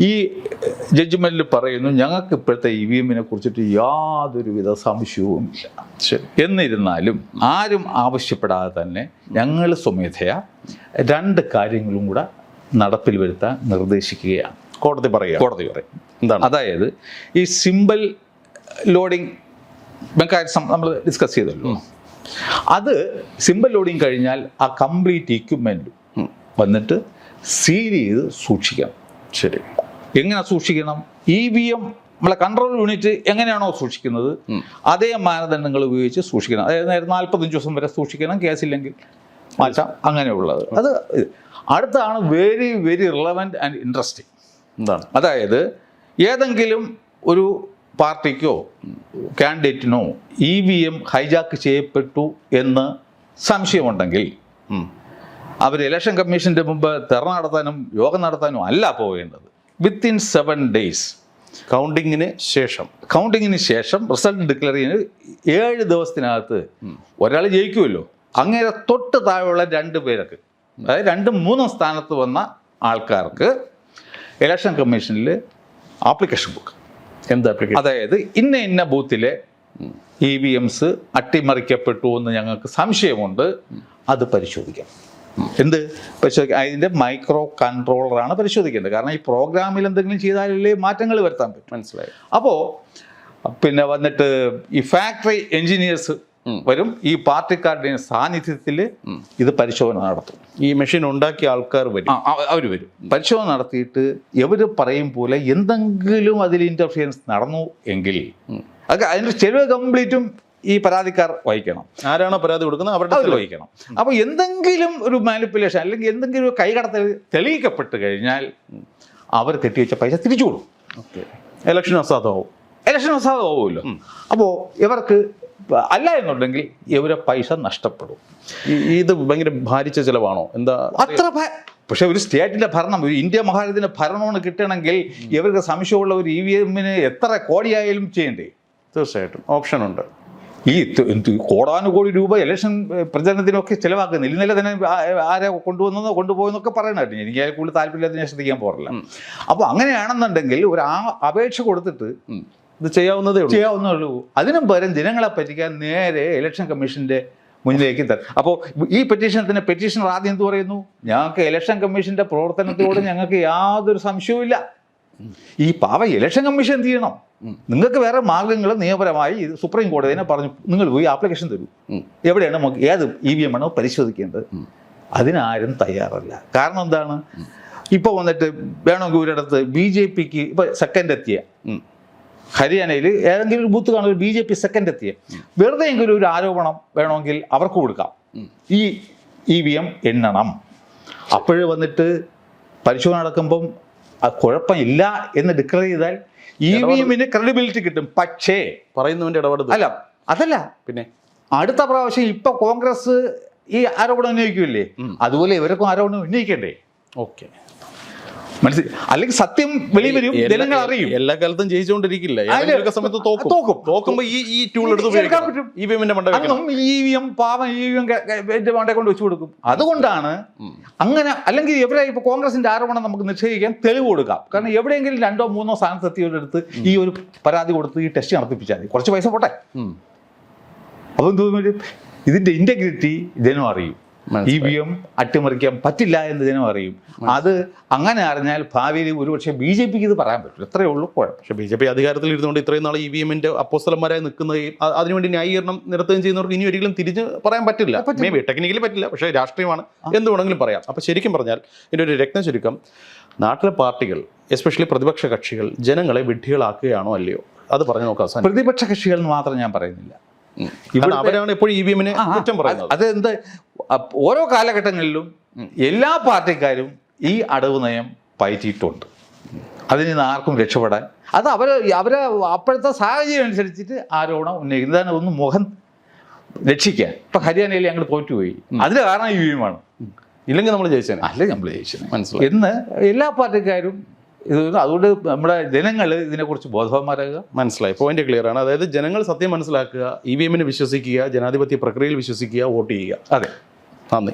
ഈ ജഡ്ജ്മെന്റിൽ പറയുന്നു ഞങ്ങൾക്ക് ഇപ്പോഴത്തെ ഇ വി എമ്മിനെ കുറിച്ചിട്ട് യാതൊരുവിധ സംശയവും ഇല്ല ശരി. എന്നിരുന്നാലും ആരും ആവശ്യപ്പെടാതെ തന്നെ ഞങ്ങൾ സ്വമേധയാ രണ്ട് കാര്യങ്ങളും കൂടെ നടപ്പിൽ വരുത്താൻ നിർദ്ദേശിക്കുകയാണ്. കോടതി പറയുക. കോടതി പറയും. എന്താണ്? അതായത് ഈ സിമ്പിൾ ലോഡിംഗ് മെക്കാനിസം നമ്മൾ ഡിസ്കസ് ചെയ്തല്ലോ. അത് സിമ്പിൾ ലോഡിങ് കഴിഞ്ഞാൽ ആ കംപ്ലീറ്റ് ഇക്വിപ്മെന്റും വന്നിട്ട് സീൽ ചെയ്ത് സൂക്ഷിക്കാം. ശരി. എങ്ങനെ സൂക്ഷിക്കണം? ഇ വി എം നമ്മളെ കൺട്രോൾ യൂണിറ്റ് എങ്ങനെയാണോ സൂക്ഷിക്കുന്നത്? അതേ മാനദണ്ഡങ്ങൾ ഉപയോഗിച്ച് സൂക്ഷിക്കണം. അതായത് നേരെ നാൽപ്പത്തഞ്ച് ദിവസം വരെ സൂക്ഷിക്കണം കേസില്ലെങ്കിൽ മാറ്റാം. അങ്ങനെയുള്ളത്. അത് അടുത്താണ് very very relevant and interesting എന്താണ്? അതായത് ഏതെങ്കിലും ഒരു പാർട്ടിക്കോ കാൻഡിഡേറ്റിനോ ഇ വി എം ഹൈജാക്ക് ചെയ്യപ്പെട്ടു എന്ന് സംശയമുണ്ടെങ്കിൽ. അവർ ഇലക്ഷൻ കമ്മീഷന്റെ മുമ്പ് തെറ നടത്താനും യോഗം നടത്താനും അല്ല പോകേണ്ടത് വിത്തിൻ സെവൻ ഡേയ്സ് കൗണ്ടിങ്ങിന് ശേഷം. കൗണ്ടിങ്ങിന് ശേഷം റിസൾട്ട് ഡിക്ലെയർ ചെയ്യുന്ന ഏഴ് ദിവസത്തിനകത്ത് ഒരാൾ ജയിക്കുമല്ലോ. അങ്ങനെ തൊട്ട് താഴെയുള്ള രണ്ട് പേർക്ക് അതായത് രണ്ടും മൂന്നും സ്ഥാനത്ത് വന്ന ആൾക്കാർക്ക് ഇലക്ഷൻ കമ്മീഷനിൽ ആപ്ലിക്കേഷൻ ബുക്ക് എന്ത് ആപ്ലിക്കേഷൻ അതായത് ഇന്ന ഇന്ന ബൂത്തിലെ ഇ വി എംസ് അട്ടിമറിക്കപ്പെട്ടു എന്ന് ഞങ്ങൾക്ക് സംശയമുണ്ട്. അത് പരിശോധിക്കാം. എന്ത്? പരിശോധിക്കുക അതിന്റെ മൈക്രോ കൺട്രോളറാണ് പരിശോധിക്കേണ്ടത്. കാരണം ഈ പ്രോഗ്രാമിൽ എന്തെങ്കിലും ചെയ്താലല്ലേ മാറ്റങ്ങൾ വരുത്താൻ പറ്റും. മനസ്സിലായി. അപ്പോൾ പിന്നെ വന്നിട്ട് ഈ ഫാക്ടറി എഞ്ചിനീയേഴ്സ് വരും. ഈ പാർട്ടിക്കാരുടെ സാന്നിധ്യത്തിൽ ഇത് പരിശോധന നടത്തും. ഈ മെഷീൻ ഉണ്ടാക്കിയ ആൾക്കാർ വരും. അവർ വരും. പരിശോധന നടത്തിയിട്ട് ഇവർ പറയും പോലെ എന്തെങ്കിലും അതിൽ ഇന്റർഫിയൻസ് നടന്നു എങ്കിൽ അതൊക്കെ അതിന്റെ ചെലവ് കംപ്ലീറ്റും ഈ പരാതിക്കാർ വഹിക്കണം. ആരാണോ പരാതി കൊടുക്കുന്നത് അവരുടെ അതിൽ വഹിക്കണം. അപ്പോൾ എന്തെങ്കിലും ഒരു മാനിപ്പുലേഷൻ അല്ലെങ്കിൽ എന്തെങ്കിലും ഒരു കൈകടത്തൽ തെളിയിക്കപ്പെട്ട് കഴിഞ്ഞാൽ അവർ കെട്ടിവെച്ച പൈസ തിരിച്ചു കൊടുക്കും എലക്ഷൻ ഇലക്ഷൻ അസാധമാവും ഇലക്ഷൻ അസാധമാവുമല്ലോ അപ്പോൾ ഇവർക്ക് അല്ല എന്നുണ്ടെങ്കിൽ ഇവരെ പൈസ നഷ്ടപ്പെടും. ഇത് ഭയങ്കര ഭാരിച്ച ചിലവാണോ? എന്താ അത്ര പക്ഷെ ഒരു സ്റ്റേറ്റിന്റെ ഭരണം ഒരു ഇന്ത്യ മഹാരാജ്യത്തിന്റെ ഭരണമാണ് കിട്ടണമെങ്കിൽ ഇവർക്ക് സംശയമുള്ള ഒരു ഇ വി എമ്മിന് എത്ര കോടിയായാലും ചെയ്യണ്ടേ? തീർച്ചയായിട്ടും. ഓപ്ഷൻ ഉണ്ട്. ഈ കോടാനുകോടി രൂപ ഇലക്ഷൻ പ്രചരണത്തിനൊക്കെ ചിലവാക്കുന്നില്ല ഇന്നലെ തന്നെ ആരെ കൊണ്ടുവന്നോ കൊണ്ടുപോയെന്നൊക്കെ പറയണായിട്ട് എനിക്ക് അതിൽ കൂടുതൽ താല്പര്യമില്ലാതെ ഞാൻ ശ്രദ്ധിക്കാൻ പോറില്ല അപ്പോൾ അങ്ങനെയാണെന്നുണ്ടെങ്കിൽ ഒരു ആ അപേക്ഷ കൊടുത്തിട്ട് ഇത് ചെയ്യാവുന്നതേ ഉള്ളൂ. ചെയ്യാവുന്നുള്ളൂ അതിനും പകരം ജനങ്ങളെ പറ്റിക്കാൻ നേരെ ഇലക്ഷൻ കമ്മീഷന്റെ മുന്നിലേക്ക് തരും. അപ്പോൾ ഈ പെറ്റീഷനത്തിന് പെറ്റീഷണർ ആദ്യം എന്ത് പറയുന്നു? ഞങ്ങൾക്ക് ഇലക്ഷൻ കമ്മീഷന്റെ പ്രവർത്തനത്തോട് ഞങ്ങൾക്ക് യാതൊരു സംശയവും ഈ പാവ ഇലക്ഷൻ കമ്മീഷൻ എന്ത് ചെയ്യണം? നിങ്ങൾക്ക് വേറെ മാർഗങ്ങൾ നിയമപരമായി സുപ്രീം കോടതിനെ പറഞ്ഞു. നിങ്ങൾ പോയി ആപ്ലിക്കേഷൻ തരൂ. എവിടെയാണ് നമുക്ക് ഏത് ഇ വി എം ആണോ പരിശോധിക്കേണ്ടത്? അതിനാരും തയ്യാറല്ല. കാരണം എന്താണ്? ഇപ്പോൾ വന്നിട്ട് വേണമെങ്കിൽ ഒരിടത്ത് ബി ജെ പിക്ക് ഇപ്പോൾ സെക്കൻഡ് എത്തിയ. ഹരിയാനയിൽ ഏതെങ്കിലും ഒരു ബൂത്ത് കാണുമ്പോൾ ബി ജെ പി സെക്കൻഡ് എത്തിയ. വെറുതെ എങ്കിലും ഒരു ആരോപണം വേണമെങ്കിൽ അവർക്ക് കൊടുക്കാം. ഈ ഇ വി എം എണ്ണണം. അപ്പോഴ് വന്നിട്ട് പരിശോധന നടക്കുമ്പം ആ കുഴപ്പമില്ല എന്ന് ഡിക്ലെയർ ചെയ്താൽ ഇ വി എമ്മിന് ക്രെഡിബിലിറ്റി കിട്ടും. പക്ഷേ പറയുന്നവന്റെ ഇടപെടുന്നു അല്ല അതല്ല. പിന്നെ? അടുത്ത പ്രാവശ്യം ഇപ്പൊ കോൺഗ്രസ് ഈ ആരോപണം ഉന്നയിക്കില്ലേ? അതുപോലെ ഇവർക്കും ആരോപണം ഉന്നയിക്കണ്ടേ? ഓക്കെ. മനസ്സിൽ അല്ലെങ്കിൽ സത്യം വെളി വരും ജനങ്ങൾ അറിയും. എല്ലാ കാലത്തും ജയിച്ചുകൊണ്ടിരിക്കില്ല. സമയത്ത് തോക്കും. തോക്കും. ഈ ഈ ടൂൾ എടുത്ത് എടുക്കാൻ ഉപയോഗിക്കാം പറ്റും. ഇ വി എമ്മിന്റെ മണ്ട അന്നും ഇ വി എം പാവം ഇ വി എം മണ്ടേ കൊണ്ട് വെച്ചു കൊടുക്കും. അതുകൊണ്ടാണ് അങ്ങനെ അല്ലെങ്കിൽ എവിടെ ഇപ്പൊ കോൺഗ്രസിന്റെ ആരോപണം നമുക്ക് നിഷേധിക്കാൻ തെളിവ് കൊടുക്കാം. കാരണം എവിടെയെങ്കിലും രണ്ടോ മൂന്നോ സ്ഥാനത്ത് എത്തിയവരെടുത്ത് ഈ ഒരു പരാതി കൊടുത്ത് ഈ ടെസ്റ്റ് നടത്തിപ്പിച്ചാൽ മതി. കുറച്ച് പൈസ പോട്ടെ. അപ്പം തോന്നുന്നു? ഇതിന്റെ ഇന്റഗ്രിറ്റി ജനം അറിയും. ഇ. വി എം അട്ടിമറിക്കാൻ പറ്റില്ല എന്ന് ജനം അറിയും. അത് അങ്ങനെ അറിഞ്ഞാൽ ഭാവിയിൽ ഒരുപക്ഷെ ബി ജെ പിക്ക് ഇത് പറയാൻ പറ്റും. എത്രയേ ഉള്ളൂ കുഴപ്പം. പക്ഷേ ബി ജെ പി അധികാരത്തിൽ ഇരുന്നുകൊണ്ട് ഇത്രയും നാൾ ഇ വി എമ്മിന്റെ അപ്പോസ്തലന്മാരായി നിൽക്കുന്നതും അതിനുവേണ്ടി ന്യായീകരണം നിരത്തുകയും ചെയ്യുന്നവർക്ക് ഇനി ഒരിക്കലും തിരിഞ്ഞ് പറയാൻ പറ്റില്ല. മേ ബി ടെക്നിക്കലി പറ്റില്ല പക്ഷേ രാഷ്ട്രീയമാണ്. എന്ത് വേണമെങ്കിലും പറയാം. അപ്പോൾ ശരിക്കും പറഞ്ഞാൽ ഇതിന്റെ ഒരു രത്ന ചുരുക്കം നാട്ടിലെ പാർട്ടികൾ എസ്പെഷ്യലി പ്രതിപക്ഷ കക്ഷികൾ ജനങ്ങളെ വിഡ്ഢികളാക്കുകയാണോ അല്ലയോ? അത് പറഞ്ഞു നോക്കാം പ്രതിപക്ഷ കക്ഷികൾ എന്ന് മാത്രം ഞാൻ പറയുന്നില്ല. അവരാണ് എപ്പോഴും ഇ വി എമ്മിനെ ആ, ആ, കുറ്റം പറയുന്നത്. അത് എന്ത്? ഓരോ കാലഘട്ടങ്ങളിലും എല്ലാ പാർട്ടിക്കാരും ഈ അടവ് നയം പയറ്റിയിട്ടുണ്ട്. അതിൽ നിന്ന് ആർക്കും രക്ഷപ്പെടാൻ. അത് അവർ അവരെ അപ്പോഴത്തെ സാഹചര്യം അനുസരിച്ചിട്ട് ആരോപണം ഉന്നയിക്കുന്നത് ഇതാണ് ഒന്ന് മുഖം രക്ഷിക്കാൻ. ഇപ്പൊ ഹരിയാനയിൽ ഞങ്ങൾ തോറ്റുപോയി. അതിന് കാരണം ഈ വിയുമാണ് ഇല്ലെങ്കിൽ നമ്മൾ ജയിച്ചേനെ. അല്ലെങ്കിൽ നമ്മൾ ജയിച്ചേനെ. മനസ്സിലായി. എന്ന് എല്ലാ പാർട്ടിക്കാരും ഇത് അതുകൊണ്ട് നമ്മുടെ ജനങ്ങൾ ഇതിനെക്കുറിച്ച് ബോധവാന്മാരാകുക. മനസ്സിലായി. പോയിന്റ് ക്ലിയർ ആണ്. അതായത് ജനങ്ങൾ സത്യം മനസ്സിലാക്കുക ഇ വി എമ്മിന് വിശ്വസിക്കുക ജനാധിപത്യ പ്രക്രിയയിൽ വിശ്വസിക്കുക വോട്ട് ചെയ്യുക. അതെ. നന്ദി.